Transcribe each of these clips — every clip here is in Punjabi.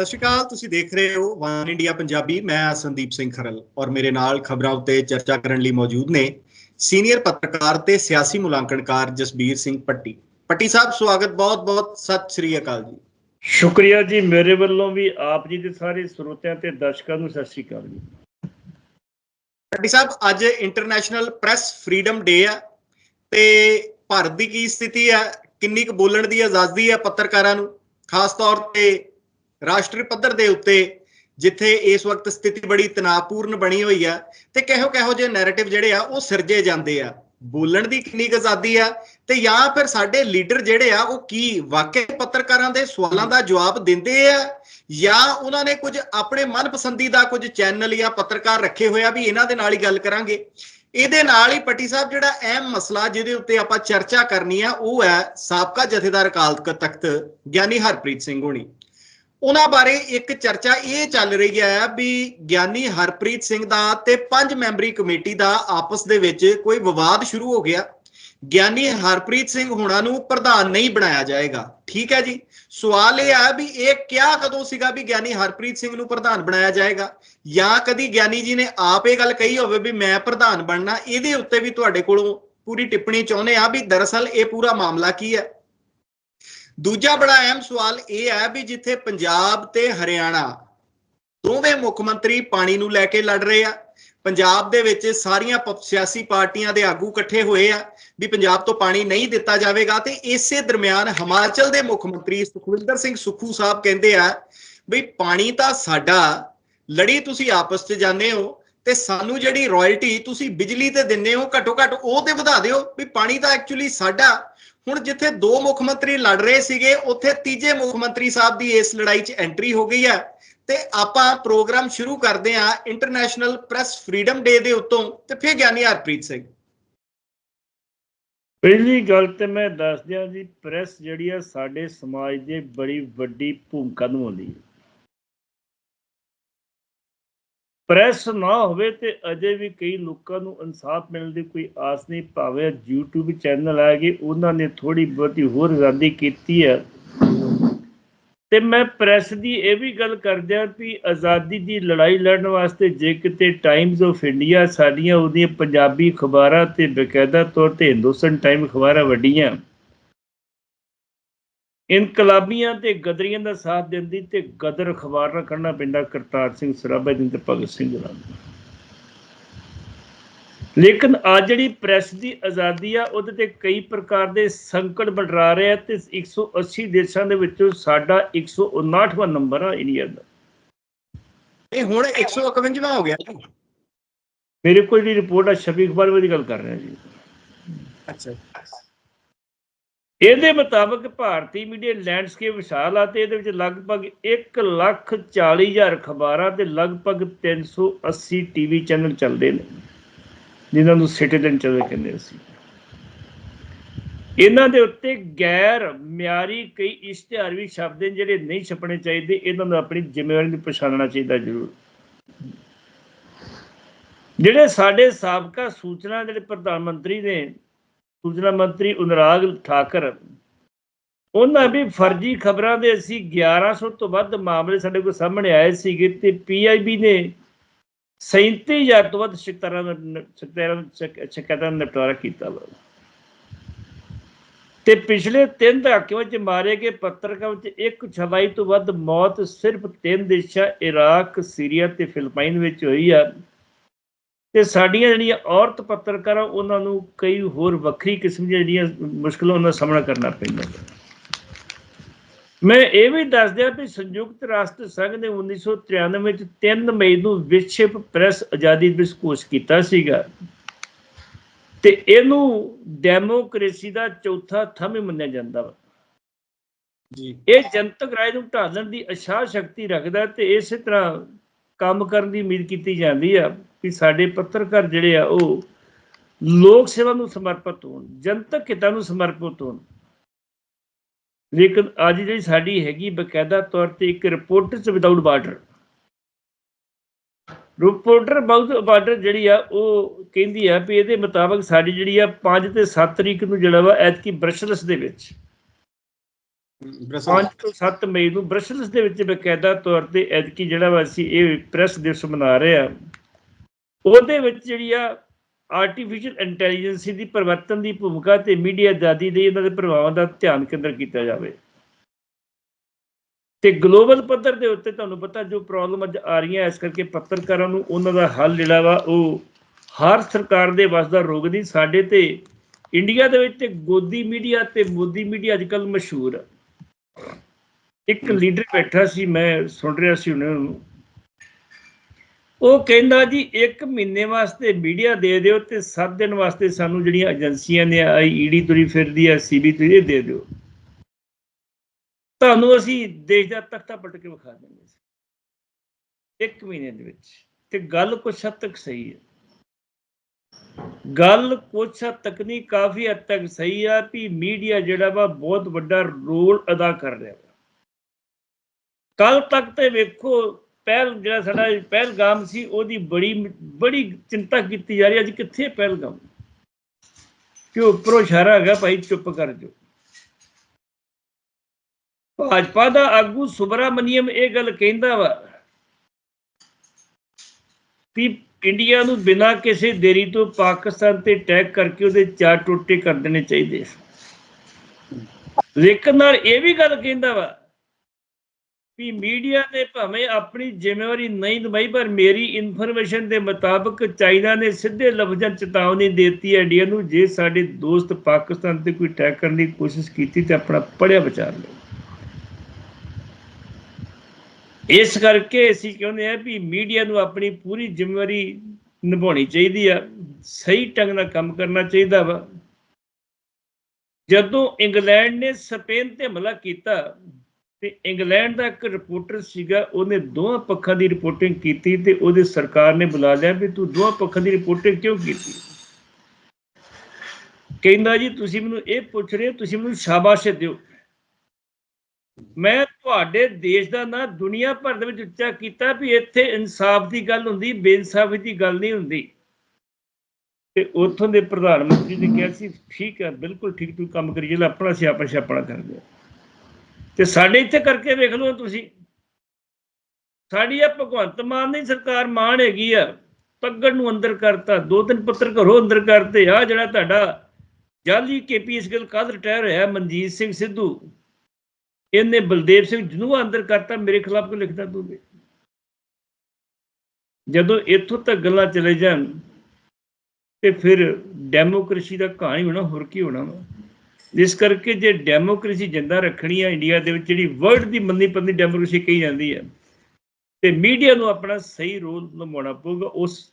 ਸਤਿ ਸ਼੍ਰੀ ਅਕਾਲ ਤੁਸੀਂ ਦੇਖ ਰਹੇ ਹੋ ਵਨ ਇੰਡੀਆ ਪੰਜਾਬੀ ਮੈਂ ਸੰਦੀਪ ਸਿੰਘ ਖਰਲ ਔਰ ਮੇਰੇ ਨਾਲ ਖਬਰਾਂ ਉੱਤੇ ਚਰਚਾ ਕਰਨ ਲਈ ਮੌਜੂਦ ਨੇ ਸੀਨੀਅਰ ਪੱਤਰਕਾਰ ਤੇ ਸਿਆਸੀ ਮੁਲਾਂਕਣਕਾਰ ਜਸਬੀਰ ਸਿੰਘ ਪੱਟੀ। ਪੱਟੀ ਸਾਹਿਬ ਸਵਾਗਤ ਬਹੁਤ-ਬਹੁਤ ਸਤਿ ਸ਼੍ਰੀ ਅਕਾਲ ਜੀ। ਸ਼ੁਕਰੀਆ ਜੀ ਮੇਰੇ ਵੱਲੋਂ ਵੀ ਆਪ ਜੀ ਦੇ ਸਾਰੇ ਸਰੋਤਿਆਂ ਤੇ ਦਰਸ਼ਕਾਂ ਨੂੰ ਸਤਿ ਸ਼੍ਰੀ ਅਕਾਲ ਜੀ। ਪੱਟੀ ਸਾਹਿਬ ਅੱਜ ਇੰਟਰਨੈਸ਼ਨਲ ਪ੍ਰੈਸ ਫਰੀडम ਡੇ ਆ ਤੇ ਭਾਰਤ ਦੀ ਕੀ ਸਥਿਤੀ ਹੈ ਕਿੰਨੀ ਕੁ ਬੋਲਣ ਦੀ ਆਜ਼ਾਦੀ ਹੈ ਪੱਤਰਕਾਰਾਂ ਨੂੰ? ਖਾਸ ਤੌਰ ਤੇ ਰਾਸ਼ਟਰੀ ਪੱਧਰ ਦੇ ਉੱਤੇ ਜਿੱਥੇ ਇਸ ਵਕਤ ਸਥਿਤੀ ਬੜੀ ਤਣਾਅਪੂਰਨ ਬਣੀ ਹੋਈ ਆ ਤੇ ਕਿਹੋ ਕਿਹੋ ਜਿਹੇ ਨੈਰੇਟਿਵ ਜਿਹੜੇ ਆ ਉਹ ਸਿਰਜੇ ਜਾਂਦੇ ਆ। ਬੋਲਣ ਦੀ ਕਿੰਨੀ ਕੁ ਆਜ਼ਾਦੀ ਆ ਤੇ ਜਾਂ ਫਿਰ ਸਾਡੇ ਲੀਡਰ ਜਿਹੜੇ ਆ ਉਹ ਕੀ ਵਾਕਈ ਪੱਤਰਕਾਰਾਂ ਦੇ ਸਵਾਲਾਂ ਦਾ ਜਵਾਬ ਦਿੰਦੇ ਆ ਜਾਂ ਉਹਨਾਂ ਨੇ ਕੁਝ ਆਪਣੇ ਮਨਪਸੰਦੀ ਦਾ ਕੁਝ ਚੈਨਲ ਜਾਂ ਪੱਤਰਕਾਰ ਰੱਖੇ ਹੋਇਆ ਵੀ ਇਹਨਾਂ ਦੇ ਨਾਲ ਹੀ ਗੱਲ ਕਰਾਂਗੇ। ਇਹਦੇ ਨਾਲ ਹੀ ਪੱਟੀ ਸਾਹਿਬ ਜਿਹੜਾ ਅਹਿਮ ਮਸਲਾ ਜਿਹਦੇ ਉੱਤੇ ਆਪਾਂ ਚਰਚਾ ਕਰਨੀ ਆ ਉਹ ਹੈ ਸਾਬਕਾ ਜਥੇਦਾਰ ਅਕਾਲ ਤਖਤ ਗਿਆਨੀ ਹਰਪ੍ਰੀਤ ਸਿੰਘ ਹੋਣੀ। ਉਹਨਾਂ ਬਾਰੇ ਇੱਕ ਚਰਚਾ ਇਹ ਚੱਲ ਰਹੀ ਹੈ ਵੀ ਗਿਆਨੀ ਹਰਪ੍ਰੀਤ ਸਿੰਘ ਦਾ ਤੇ ਪੰਜ ਮੈਂਬਰੀ ਕਮੇਟੀ ਦਾ ਆਪਸ ਦੇ ਵਿੱਚ ਕੋਈ ਵਿਵਾਦ ਸ਼ੁਰੂ ਹੋ ਗਿਆ। ਗਿਆਨੀ ਹਰਪ੍ਰੀਤ ਸਿੰਘ ਹੁਣਾਂ ਨੂੰ ਪ੍ਰਧਾਨ ਨਹੀਂ ਬਣਾਇਆ ਜਾਏਗਾ। ਠੀਕ ਹੈ ਜੀ? ਸਵਾਲ ਇਹ ਆ ਵੀ ਇਹ ਕਿਹਾ ਕਦੋਂ ਸੀਗਾ ਵੀ ਗਿਆਨੀ ਹਰਪ੍ਰੀਤ ਸਿੰਘ ਨੂੰ ਪ੍ਰਧਾਨ ਬਣਾਇਆ ਜਾਏਗਾ? ਜਾਂ ਕਦੀ ਗਿਆਨੀ ਜੀ ਨੇ ਆਪ ਇਹ ਗੱਲ ਕਹੀ ਹੋਵੇ ਵੀ ਮੈਂ ਪ੍ਰਧਾਨ ਬਣਨਾ, ਇਹਦੇ ਉੱਤੇ ਵੀ ਤੁਹਾਡੇ ਕੋਲੋਂ ਪੂਰੀ ਟਿੱਪਣੀ ਚਾਹੁੰਦੇ ਆ ਵੀ ਦਰਅਸਲ ਇਹ ਪੂਰਾ ਮਾਮਲਾ ਕੀ ਹੈ? ਦੂਜਾ ਬੜਾ ਅਹਿਮ ਸਵਾਲ ਇਹ ਹੈ ਵੀ ਜਿੱਥੇ ਪੰਜਾਬ ਤੇ ਹਰਿਆਣਾ ਦੋਵੇਂ ਮੁੱਖ ਮੰਤਰੀ ਪਾਣੀ ਨੂੰ ਲੈ ਕੇ ਲੜ ਰਹੇ ਆ, ਪੰਜਾਬ ਦੇ ਵਿੱਚ ਸਾਰੀਆਂ ਸਿਆਸੀ ਪਾਰਟੀਆਂ ਦੇ ਆਗੂ ਇਕੱਠੇ ਹੋਏ ਆ ਵੀ ਪੰਜਾਬ ਤੋਂ ਪਾਣੀ ਨਹੀਂ ਦਿੱਤਾ ਜਾਵੇਗਾ ਤੇ ਇਸੇ ਦਰਮਿਆਨ ਹਿਮਾਚਲ ਦੇ ਮੁੱਖ ਮੰਤਰੀ ਸੁਖਵਿੰਦਰ ਸਿੰਘ ਸੁੱਖੂ ਸਾਹਿਬ ਕਹਿੰਦੇ ਆ ਵੀ ਪਾਣੀ ਤਾਂ ਸਾਡਾ, ਲੜੀ ਤੁਸੀਂ ਆਪਸ 'ਚ ਜਾਂਦੇ ਹੋ ਤੇ ਸਾਨੂੰ ਜਿਹੜੀ ਰਾਇਲਟੀ ਤੁਸੀਂ ਬਿਜਲੀ ਤੇ ਦਿੰਦੇ ਹੋ ਘੱਟੋ ਘੱਟ ਉਹ ਤੇ ਵਧਾ ਦਿਓ ਵੀ ਪਾਣੀ ਤਾਂ ਐਕਚੁਅਲੀ ਸਾਡਾ ਹੁਣ ਜਿੱਥੇ ਦੋ ਮੁੱਖ ਮੰਤਰੀ ਲੜ ਰਹੇ ਸੀਗੇ, ਉੱਥੇ ਤੀਜੇ ਮੁੱਖ ਮੰਤਰੀ ਸਾਹਿਬ ਦੀ ਇਸ ਲੜਾਈ 'ਚ ਐਂਟਰੀ ਹੋ ਗਈ ਹੈ। ਤੇ ਆਪਾਂ ਪ੍ਰੋਗਰਾਮ ਸ਼ੁਰੂ ਕਰਦੇ ਹਾਂ ਇੰਟਰਨੈਸ਼ਨਲ ਪ੍ਰੈਸ ਫਰੀडम ਡੇ ਦੇ ਉੱਤੋਂ ਤੇ ਫਿਰ ਗਿਆਨੀ ਹਰਪ੍ਰੀਤ ਸਿੰਘ। ਪਹਿਲੀ ਗੱਲ ਤੇ ਮੈਂ ਦੱਸ ਦਿਆਂ ਜੀ ਪ੍ਰੈਸ ਜਿਹੜੀ ਆ ਸਾਡੇ ਸਮਾਜ ਦੇ ਬੜੀ ਵੱਡੀ ਭੂਮਿਕਾ ਨਿਭਾਉਂਦੀ ਹੈ। ਪ੍ਰੈਸ ਨਾ ਹੋਵੇ ਤੇ ਅਜੇ ਵੀ ਕਈ ਲੋਕਾਂ ਨੂੰ ਇਨਸਾਫ ਮਿਲਣ ਦੀ ਕੋਈ ਆਸ ਨਹੀਂ, ਭਾਵੇਂ YouTube ਚੈਨਲ ਆ ਗਏ ਉਹਨਾਂ ਨੇ ਥੋੜੀ ਬਹੁਤੀ ਹੋਰ ਆਜ਼ਾਦੀ ਕੀਤੀ ਹੈ। ਤੇ ਮੈਂ ਪ੍ਰੈਸ ਦੀ ਇਹ ਵੀ ਗੱਲ ਕਰਦਿਆਂ ਵੀ ਆਜ਼ਾਦੀ ਦੀ ਲੜਾਈ ਲੜਨ ਵਾਸਤੇ ਜੇ ਕਿਤੇ ਟਾਈਮਜ਼ ਆਫ ਇੰਡੀਆ ਸਾਡੀਆਂ ਉਹਦੀਆਂ ਪੰਜਾਬੀ ਅਖਬਾਰਾਂ ਤੇ ਬਕਾਇਦਾ ਤੌਰ ਤੇ ਹਿੰਦੁਸਤਾਨ ਟਾਈਮ ਅਖਬਾਰਾਂ ਵੱਡੀਆਂ। ਇਨਕਲਾਬੀਆਂ ਤੇ ਗਦਰੀਆਂ ਦਾ ਸਾਥ ਦਿੰਦੀ ਤੇ ਗਦਰ ਅਖਬਾਰ ਨਾਲ ਕਰਨਾ ਪੈਂਦਾ ਕਰਤਾਰ ਸਿੰਘ ਸਰਾਭਾ ਦੀ ਤੇ ਭਗਤ ਸਿੰਘ ਦਾ ਲੇਕਿਨ ਆ ਜਿਹੜੀ ਪ੍ਰੈਸ ਦੀ ਆਜ਼ਾਦੀ ਆ ਉਹਦੇ ਤੇ ਕਈ ਪ੍ਰਕਾਰ ਦੇ ਸੰਕਟ ਮੰਡਰਾ ਰਹੇ ਤੇ 180 ਦੇਸ਼ਾਂ ਦੇ ਵਿੱਚੋਂ ਸਾਡਾ 159ਵਾਂ ਨੰਬਰ ਆ ਇੰਡੀਆ ਦਾ। ਇਹ ਹੁਣ 151ਵਾਂ ਹੋ ਗਿਆ ਮੇਰੇ ਕੋਲ ਜਿਹੜੀ ਰਿਪੋਰਟ ਆ ਛਵੀ ਅਖਬਾਰ ਦੀ ਗੱਲ ਕਰ ਰਿਹਾ ਜੀ। ਅੱਛਾ। ਇਹਦੇ ਮੁਤਾਬਕ ਭਾਰਤੀ ਮੀਡੀਆ ਲੈਂਡਸਕੇਪ ਵਿਸ਼ਾਲ ਆ ਤੇ ਇਹਦੇ ਵਿੱਚ ਲਗਭਗ 1 ਲੱਖ 40 ਹਜ਼ਾਰ ਅਖਬਾਰਾਂ ਤੇ ਲਗਭਗ 380 ਟੀਵੀ ਚੈਨਲ ਚੱਲਦੇ ਨੇ, ਜਿਨ੍ਹਾਂ ਨੂੰ ਸਿਟੀਜ਼ਨ ਚੈਨਲ ਕਹਿੰਦੇ ਸੀ ਇਹਨਾਂ ਦੇ ਉੱਤੇ ਗੈਰ ਮਿਆਰੀ ਕਈ ਇਸ਼ਤਿਹਾਰ ਵੀ ਛਪਦੇ ਨੇ, ਜਿਹੜੇ ਨਹੀਂ ਛਪਣੇ ਚਾਹੀਦੇ, ਇਹਨਾਂ ਨੂੰ ਆਪਣੀ ਜ਼ਿੰਮੇਵਾਰੀ ਨੂੰ ਪਛਾਣਨਾ ਚਾਹੀਦਾ ਜ਼ਰੂਰ। ਜਿਹੜੇ ਸਾਡੇ ਸਾਬਕਾ ਸੂਚਨਾ, ਜਿਹੜੇ ਪ੍ਰਧਾਨ ਮੰਤਰੀ ਨੇ ਸੂਚਨਾ ਮੰਤਰੀ ਅਨੁਰਾਗ ਠਾਕਰ। ਉਹਨਾਂ ਵੀ ਫਰਜ਼ੀ ਖਬਰਾਂ ਦੇ ਅਸੀਂ 1100 ਤੋਂ ਵੱਧ ਮਾਮਲੇ ਸਾਡੇ ਕੋਲ ਸਾਹਮਣੇ ਆਏ ਸੀਗੇ ਤੇ ਪੀਆਈਬੀ ਨੇ 37000 ਤੋਂ ਵੱਧ ਸ਼ਿਕਾਇਤਾਂ ਦਾ ਨ- ਸ਼ਿਕਾਇਤਾਂ ਸ਼ਿਕਾਇਤਾਂ ਦਾ ਨਿਪਟਾਰਾ ਕੀਤਾ ਵਾ। ਤੇ ਪਿਛਲੇ 3 ਦਹਾਕਿਆਂ ਵਿੱਚ ਮਾਰੇ ਗਏ ਪੱਤਰਕਾਰ ਵਿੱਚ ਇੱਕ ਛਵਾਈ ਤੋਂ ਵੱਧ ਮੌਤ ਸਿਰਫ ਤਿੰਨ ਦੇਸ਼ਾਂ, ਇਰਾਕ, ਸੀਰੀਆ ਤੇ ਫਿਲਪਾਈਨ ਵਿੱਚ ਹੋਈ ਆ। ਤੇ ਸਾਡੀਆਂ ਜਿਹੜੀਆਂ ਔਰਤ ਪੱਤਰਕਾਰਾਂ ਉਹਨਾਂ ਨੂੰ ਕਈ ਹੋਰ ਵੱਖਰੀ ਕਿਸਮ ਦੀਆਂ ਜਿਹੜੀਆਂ ਮੁਸ਼ਕਲਾਂ ਉਹਨਾਂ ਦਾ ਸਾਹਮਣਾ ਕਰਨਾ ਪੈਂਦਾ ਮੈਂ ਇਹ ਵੀ ਦੱਸ ਦਿਆਂ ਵੀ ਸੰਯੁਕਤ ਰਾਸ਼ਟਰ ਸੰਘ ਨੇ 1993 ਵਿੱਚ 3 ਮਈ ਨੂੰ ਵਿਸ਼ਵ ਪ੍ਰੈਸ ਆਜ਼ਾਦੀ ਦਿਵਸ ਘੋਸ਼ਿਤ ਕੀਤਾ ਸੀਗਾ। ਤੇ ਇਹਨੂੰ ਡੈਮੋਕ੍ਰੇਸੀ ਦਾ ਚੌਥਾ ਥੰਮ ਮੰਨਿਆ ਜਾਂਦਾ ਵਾ। ਜੀ। ਇਹ ਜਨਤਕ ਰਾਏ ਨੂੰ ਢਾਲਣ ਦੀ ਅਸ਼ਾਹ ਸ਼ਕਤੀ ਰੱਖਦਾ ਤੇ ਇਸੇ ਤਰ੍ਹਾਂ ਕੰਮ ਕਰਨ ਦੀ ਉਮੀਦ ਕੀਤੀ ਜਾਂਦੀ ਆ। ਕਿ ਸਾਡੇ ਪੱਤਰਕਾਰ ਜਿਹੜੇ ਆ ਉਹ ਲੋਕ ਸੇਵਾ ਨੂੰ ਸਮਰਪਿਤ ਹੋਣ ਜਨਤਕ ਹਿੱਤਾਂ ਨੂੰ ਸਮਰਪਿਤ ਹੋਣ। ਲੇਕਿਨ ਅੱਜ ਜਿਹੜੀ ਸਾਡੀ ਹੈਗੀ ਬਕਾਇਦਾ ਤੌਰ ਤੇ ਇੱਕ reporters without border reporter without border ਜਿਹੜੀ ਆ ਉਹ ਕਹਿੰਦੀ ਆ ਵੀ ਇਹਦੇ ਮੁਤਾਬਕ ਸਾਡੀ ਜਿਹੜੀ ਆ 5 ਤੇ 7 ਤਰੀਕ ਨੂੰ ਜਿਹੜਾ ਵਾ ਐਤਕੀ ਬ੍ਰਸ਼ਲਸ ਦੇ ਵਿੱਚ। ਬ੍ਰਸਲ 5 ਤੋਂ 7 ਮਈ ਨੂੰ ਬ੍ਰਸਲਸ ਦੇ ਵਿੱਚ ਬਕਾਇਦਾ ਤੌਰ ਤੇ ਐਤਕੀ ਜਿਹੜਾ ਵਾ ਅਸੀਂ ਇਹ ਪ੍ਰੈਸ ਦਿਵਸ ਮਨਾ ਰਹੇ ਆ। ਉਹਦੇ ਵਿੱਚ ਜਿਹੜੀ ਆ ਆਰਟੀਫੀਸ਼ੀਅਲ ਇੰਟੈਲੀਜੈਂਸ ਦੀ ਪਰਿਵਰਤਨ ਦੀ ਭੂਮਿਕਾ ਤੇ ਮੀਡੀਆ ਆਜ਼ਾਦੀ ਦੇ ਇਹਨਾਂ ਦੇ ਪ੍ਰਭਾਵਾਂ ਦਾ ਧਿਆਨ ਕੇਂਦਰ ਕੀਤਾ ਜਾਵੇ। ਤੇ ਗਲੋਬਲ ਪੱਧਰ ਦੇ ਉੱਤੇ ਤੁਹਾਨੂੰ ਪਤਾ ਜੋ ਪ੍ਰੋਬਲਮ ਅੱਜ ਆ ਰਹੀਆਂ, ਇਸ ਕਰਕੇ ਪੱਤਰਕਾਰਾਂ ਨੂੰ ਉਹਨਾਂ ਦਾ ਹੱਲ ਜਿਹੜਾ ਵਾ ਉਹ ਹਰ ਸਰਕਾਰ ਦੇ ਵੱਸ ਦਾ ਰੋਗ ਨਹੀਂ, ਸਾਡੇ ਤੇ ਇੰਡੀਆ ਦੇ ਵਿੱਚ ਤੇ ਗੋਦੀ ਮੀਡੀਆ ਤੇ ਮੋਦੀ ਮੀਡੀਆ ਅੱਜਕੱਲ ਮਸ਼ਹੂਰ ਆ। ਇੱਕ ਲੀਡਰ ਬੈਠਾ ਸੀ, ਮੈਂ ਸੁਣ ਰਿਹਾ ਸੀ ਉਹਨਾਂ ਨੂੰ ਉਹ ਕਹਿੰਦਾ ਜੀ 1 ਮਹੀਨੇ ਵਾਸਤੇ ਮੀਡੀਆ ਦੇ ਦਿਓ ਤੇ 7 ਦਿਨ ਵਾਸਤੇ ਸਾਨੂੰ ਜਿਹੜੀਆਂ ਏਜੰਸੀਆਂ ਨੇ ਆਈ ਈਡੀ ਤੁਰੀ ਫਿਰਦੀ ਆ ਸੀਬੀ ਤੁਰੀ ਦੇ ਦਿਓ। ਤੁਹਾਨੂੰ ਅਸੀਂ ਦੇਸ਼ ਦਾ ਤਖਤਾ ਪਲਟ ਕੇ ਵਿਖਾ ਦਿੰਦੇ ਸੀ। ਇੱਕ ਮਹੀਨੇ ਦੇ ਵਿੱਚ। ਤੇ ਗੱਲ ਕੁਛ ਹੱਦ ਤੱਕ ਸਹੀ ਹੈ ਗੱਲ ਕੁਛ ਹੱਦ ਤੱਕ ਨਹੀਂ, ਕਾਫੀ ਹੱਦ ਤੱਕ ਸਹੀ ਆ ਵੀ ਮੀਡੀਆ ਜਿਹੜਾ ਵਾ ਬਹੁਤ ਵੱਡਾ ਰੋਲ ਅਦਾ ਕਰ ਰਿਹਾ ਵਾ। ਕੱਲ ਤੱਕ ਤੇ ਵੇਖੋ ਪਹਿਲ ਜਿਹੜਾ ਸਾਡਾ ਪਹਿਲਗਾਮ ਸੀ, ਉਹਦੀ ਬੜੀ ਬੜੀ ਚਿੰਤਾ ਕੀਤੀ ਜਾ ਰਹੀ ਹੈ। ਅੱਜ ਕਿੱਥੇ ਪਹਿਲਗਾਮ? ਕਿ ਉੱਪਰੋਂ ਇਸ਼ਾਰਾ ਹੈਗਾ, ਭਾਈ ਚੁੱਪ ਕਰ ਜਾਓ। ਭਾਜਪਾ ਦਾ ਆਗੂ ਸੁਬਰਾਮਨੀਅਮ ਇਹ ਗੱਲ ਕਹਿੰਦਾ ਵਾ ਵੀ ਇੰਡੀਆ ਨੂੰ ਬਿਨਾਂ ਕਿਸੇ ਦੇਰੀ ਤੋਂ ਪਾਕਿਸਤਾਨ ਤੇ ਅਟੈਕ ਕਰਕੇ ਉਹਦੇ ਚਾਰ ਟੋਟੇ ਕਰ ਦੇਣੇ ਚਾਹੀਦੇ ਲੇਕਿਨ ਨਾਲ ਇਹ ਵੀ ਗੱਲ ਕਹਿੰਦਾ ਵਾ ਵੀ ਮੀਡੀਆ ਨੇ ਭਾਵੇਂ ਆਪਣੀ ਜ਼ਿੰਮੇਵਾਰੀ ਨਹੀਂ ਨਿਭਾਈ, ਪਰ ਮੇਰੀ ਇਨਫੋਰਮੇਸ਼ਨ ਦੇ ਮੁਤਾਬਕ ਚਾਈਨਾ ਨੇ ਸਿੱਧੇ ਲਫ਼ਜ਼ਾਂ ਚੇਤਾਵਨੀ ਦਿੱਤੀ ਹੈ। ਇੰਡੀਆ ਨੂੰ ਜੇ ਸਾਡੇ ਦੋਸਤ ਪਾਕਿਸਤਾਨ ਤੇ ਕੋਈ ਅਟੈਕ ਕਰਨ ਦੀ ਕੋਸ਼ਿਸ਼ ਕੀਤੀ ਤੇ ਆਪਣਾ ਪੜਿਆ ਵਿਚਾਰ ਲਓ ਇਸ ਕਰਕੇ ਅਸੀਂ ਕਹਿੰਦੇ ਆ ਵੀ ਮੀਡੀਆ ਨੂੰ ਆਪਣੀ ਪੂਰੀ ਜ਼ਿੰਮੇਵਾਰੀ ਨਿਭਾਉਣੀ ਚਾਹੀਦੀ ਆ ਸਹੀ ਢੰਗ ਨਾਲ ਕੰਮ ਕਰਨਾ ਚਾਹੀਦਾ ਵਾ। ਜਦੋਂ ਇੰਗਲੈਂਡ ਨੇ ਸਪੇਨ ਤੇ ਹਮਲਾ ਕੀਤਾ ਤੇ ਇੰਗਲੈਂਡ ਦਾ ਇੱਕ ਰਿਪੋਰਟਰ ਸੀਗਾ, ਉਹਨੇ ਦੋਹਾਂ ਪੱਖਾਂ ਦੀ ਰਿਪੋਰਟਿੰਗ ਕੀਤੀ ਤੇ ਉਹਦੇ ਸਰਕਾਰ ਨੇ ਬੁਲਾ ਲਿਆ ਵੀ ਤੂੰ ਦੋਹਾਂ ਪੱਖਾਂ ਦੀ ਰਿਪੋਰਟਿੰਗ ਕਿਉਂ ਕੀਤੀ? ਕਹਿੰਦਾ ਜੀ, ਤੁਸੀਂ ਮੈਨੂੰ ਇਹ ਪੁੱਛ ਰਹੇ ਹੋ, ਤੁਸੀਂ ਮੈਨੂੰ ਸ਼ਾਬਾਸ਼ ਦਿਓ। ਮੈਂ ਤੁਹਾਡੇ ਦੇਸ਼ ਦਾ ਨਾਂ ਦੁਨੀਆ ਭਰ ਦੇ ਵਿੱਚ ਉੱਚਾ ਕੀਤਾ ਵੀ ਇੱਥੇ ਇਨਸਾਫ ਦੀ ਗੱਲ ਹੁੰਦੀ, ਬੇਇਨਸਾਫੀ ਦੀ ਗੱਲ ਨਹੀਂ ਹੁੰਦੀ। ਤੇ ਉੱਥੋਂ ਦੇ ਪ੍ਰਧਾਨ ਮੰਤਰੀ ਨੇ ਕਿਹਾ ਸੀ, ਠੀਕ ਹੈ, ਬਿਲਕੁਲ ਠੀਕ, ਤੂੰ ਕੰਮ ਕਰੀ ਜਿਹੜਾ ਆਪਣਾ ਸੀ ਆਪਣਾ ਛਾਪਣਾ ਕਰ ਆ ਤੇ ਸਾਡੇ ਇੱਥੇ ਕਰਕੇ ਵੇਖ ਲਓ ਤੁਸੀਂ। ਸਾਡੀ ਆ ਭਗਵੰਤ ਮਾਨ ਦੀ ਸਰਕਾਰ ਮਾਨ ਹੈਗੀ ਆ। ਪੱਗੜ ਨੂੰ ਅੰਦਰ ਕਰਤਾ, ਦੋ ਤਿੰਨ ਪੱਤਰ ਘਰੋਂ ਅੰਦਰ ਕਰਤੇ। ਆ ਜਿਹੜਾ ਤੁਹਾਡਾ ਜਾਲੀ ਕੇਪੀਐਸ ਗਿਲ ਕੱਲ ਰਿਟਾਇਰ ਹੋਇਆ, ਮਨਜੀਤ ਸਿੰਘ ਸਿੱਧੂ। ਇਹਨੇ ਬਲਦੇਵ ਸਿੰਘ ਜਨੂਆ ਅੰਦਰ ਕਰਤਾ, ਮੇਰੇ ਖਿਲਾਫ ਕੋਈ ਲਿਖਦਾ ਤੂੰ ਵੀ? ਜਦੋਂ ਇੱਥੋਂ ਤੱਕ ਗੱਲਾਂ ਚਲੇ ਜਾਣ, ਤੇ ਫਿਰ ਡੈਮੋਕ੍ਰੇਸੀ ਦਾ ਕਹਾਣੀ ਹੋਣਾ ਹੋਰ ਕੀ ਹੋਣਾ ਵਾ? ਜਿਸ ਕਰਕੇ ਜੇ ਡੈਮੋਕ੍ਰੇਸੀ ਜਿੰਦਾ ਰੱਖਣੀ ਹੈ ਇੰਡੀਆ ਦੇ ਵਿੱਚ ਜਿਹੜੀ ਵਰਲਡ ਦੀ ਮੰਨੀ ਪੰਦੀ ਡੈਮੋਕ੍ਰੇਸੀ ਕਹੀ ਜਾਂਦੀ ਹੈ ਤੇ ਮੀਡੀਆ ਨੂੰ ਆਪਣਾ ਸਹੀ ਰੋਲ ਨਿਭਾਉਣਾ ਪਊਗਾ ਉਸ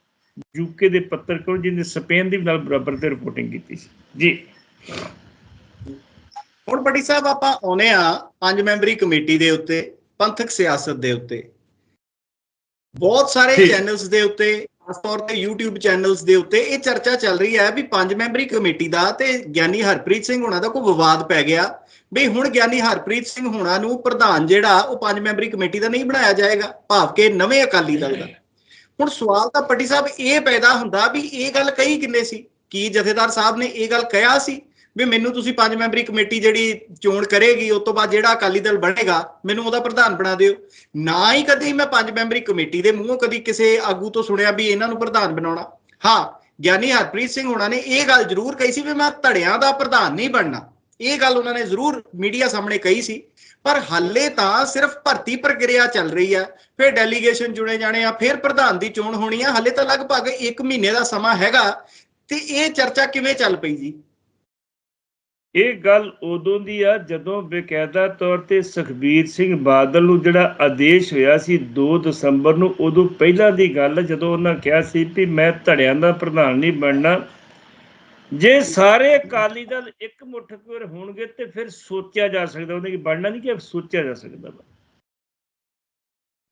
ਯੂਕੇ ਦੇ ਪੱਤਰਕਾਰ ਜਿਹਨੇ ਸਪੇਨ ਦੀ ਨਾਲ ਬਰਾਬਰ ਤੇ ਰਿਪੋਰਟਿੰਗ ਕੀਤੀ ਸੀ। ਜੀ। ਹੁਣ ਪੱਟੀ ਸਾਹਿਬ ਆਪਾਂ ਆਉਨੇ ਆ ਪੰਜ ਮੈਂਬਰੀ ਕਮੇਟੀ ਦੇ ਉੱਤੇ ਪੰਥਕ ਸਿਆਸਤ ਦੇ ਉੱਤੇ। ਬਹੁਤ ਸਾਰੇ। ਚੈਨਲਸ ਦੇ ਉੱਤੇ ਖਾਸ ਤੌਰ ਤੇ YouTube ਚੈਨਲਸ ਦੇ ਉੱਤੇ ਇਹ ਚਰਚਾ ਚੱਲ ਰਹੀ ਹੈ ਵੀ ਪੰਜ ਮੈਂਬਰੀ ਕਮੇਟੀ ਦਾ ਤੇ ਗਿਆਨੀ ਹਰਪ੍ਰੀਤ ਸਿੰਘ ਹੋਣਾ ਦਾ ਕੋਈ ਵਿਵਾਦ ਪੈ ਗਿਆ। ਵੀ ਹੁਣ ਗਿਆਨੀ ਹਰਪ੍ਰੀਤ ਸਿੰਘ ਹੋਣਾ ਨੂੰ ਪ੍ਰਧਾਨ ਜਿਹੜਾ, ਉਹ ਪੰਜ ਮੈਂਬਰੀ ਕਮੇਟੀ ਦਾ ਨਹੀਂ ਬਣਾਇਆ ਜਾਏਗਾ, ਭਾਵ ਕਿ ਨਵੇਂ ਅਕਾਲੀ ਦਲ ਦਾ। ਹੁਣ ਸਵਾਲ ਤਾਂ ਪੱਟੀ ਸਾਹਿਬ ਇਹ ਪੈਦਾ ਹੁੰਦਾ ਵੀ ਇਹ ਗੱਲ ਕਹੀ ਕਿੰਨੇ ਸੀ? ਕੀ ਜਥੇਦਾਰ ਸਾਹਿਬ ਨੇ ਇਹ ਗੱਲ ਕਿਹਾ ਸੀ? ਵੀ ਮੈਨੂੰ ਤੁਸੀਂ ਪੰਜ ਮੈਂਬਰੀ ਕਮੇਟੀ ਜਿਹੜੀ ਚੋਣ ਕਰੇਗੀ, ਉਸ ਤੋਂ ਬਾਅਦ ਜਿਹੜਾ ਅਕਾਲੀ ਦਲ ਬਣੇਗਾ, ਮੈਨੂੰ ਉਹਦਾ ਪ੍ਰਧਾਨ ਬਣਾ ਦਿਓ। ਨਾ ਹੀ ਕਦੇ ਮੈਂ ਪੰਜ ਮੈਂਬਰੀ ਕਮੇਟੀ ਦੇ ਮੂੰਹੋਂ ਕਦੀ ਕਿਸੇ ਆਗੂ ਤੋਂ ਸੁਣਿਆ ਵੀ ਇਹਨਾਂ ਨੂੰ ਪ੍ਰਧਾਨ ਬਣਾਉਣਾ। ਹਾਂ, ਗਿਆਨੀ ਹਰਪ੍ਰੀਤ ਸਿੰਘ ਹੋਣਾ ਨੇ ਇਹ ਗੱਲ ਜ਼ਰੂਰ ਕਹੀ ਸੀ ਵੀ ਮੈਂ ਧੜਿਆਂ ਦਾ ਪ੍ਰਧਾਨ ਨਹੀਂ ਬਣਨਾ। ਇਹ ਗੱਲ ਉਹਨਾਂ ਨੇ ਜ਼ਰੂਰ ਮੀਡੀਆ ਸਾਹਮਣੇ ਕਹੀ ਸੀ। ਪਰ ਹਾਲੇ ਤਾਂ ਸਿਰਫ ਭਰਤੀ ਪ੍ਰਕਿਰਿਆ ਚੱਲ ਰਹੀ ਆ। ਫਿਰ ਡੈਲੀਗੇਸ਼ਨ ਚੁਣੇ ਜਾਣੇ ਆ, ਫਿਰ ਪ੍ਰਧਾਨ ਦੀ ਚੋਣ ਹੋਣੀ ਆ। ਹਾਲੇ ਤਾਂ ਲਗਭਗ 1 ਮਹੀਨੇ ਦਾ ਸਮਾਂ ਹੈਗਾ। ਤੇ ਇਹ ਚਰਚਾ ਕਿਵੇਂ ਚੱਲ ਪਈ ਜੀ? ਇਹ ਗੱਲ ਉਦੋਂ ਦੀ ਆ ਜਦੋਂ ਬਕਾਇਦਾ ਤੌਰ ਤੇ ਸੁਖਬੀਰ ਸਿੰਘ ਬਾਦਲ ਨੂੰ ਜਿਹੜਾ ਆਦੇਸ਼ ਹੋਇਆ ਸੀ 2 ਦਸੰਬਰ ਨੂੰ, ਉਦੋਂ ਪਹਿਲਾਂ ਦੀ ਗੱਲ ਜਦੋਂ ਉਹਨਾਂ ਕਿਹਾ ਸੀ ਵੀ ਮੈਂ ਧੜਿਆਂ ਦਾ ਪ੍ਰਧਾਨ ਨਹੀਂ ਬਣਨਾ ਜੇ ਸਾਰੇ ਅਕਾਲੀ ਦਲ ਇੱਕ ਮੁੱਠ ਹੋਣਗੇ ਤੇ ਫਿਰ ਸੋਚਿਆ ਜਾ ਸਕਦਾ ਉਹਨੇ ਕਿ ਬਣਨਾ ਨਹੀਂ, ਕਿ ਸੋਚਿਆ ਜਾ ਸਕਦਾ ਵਾ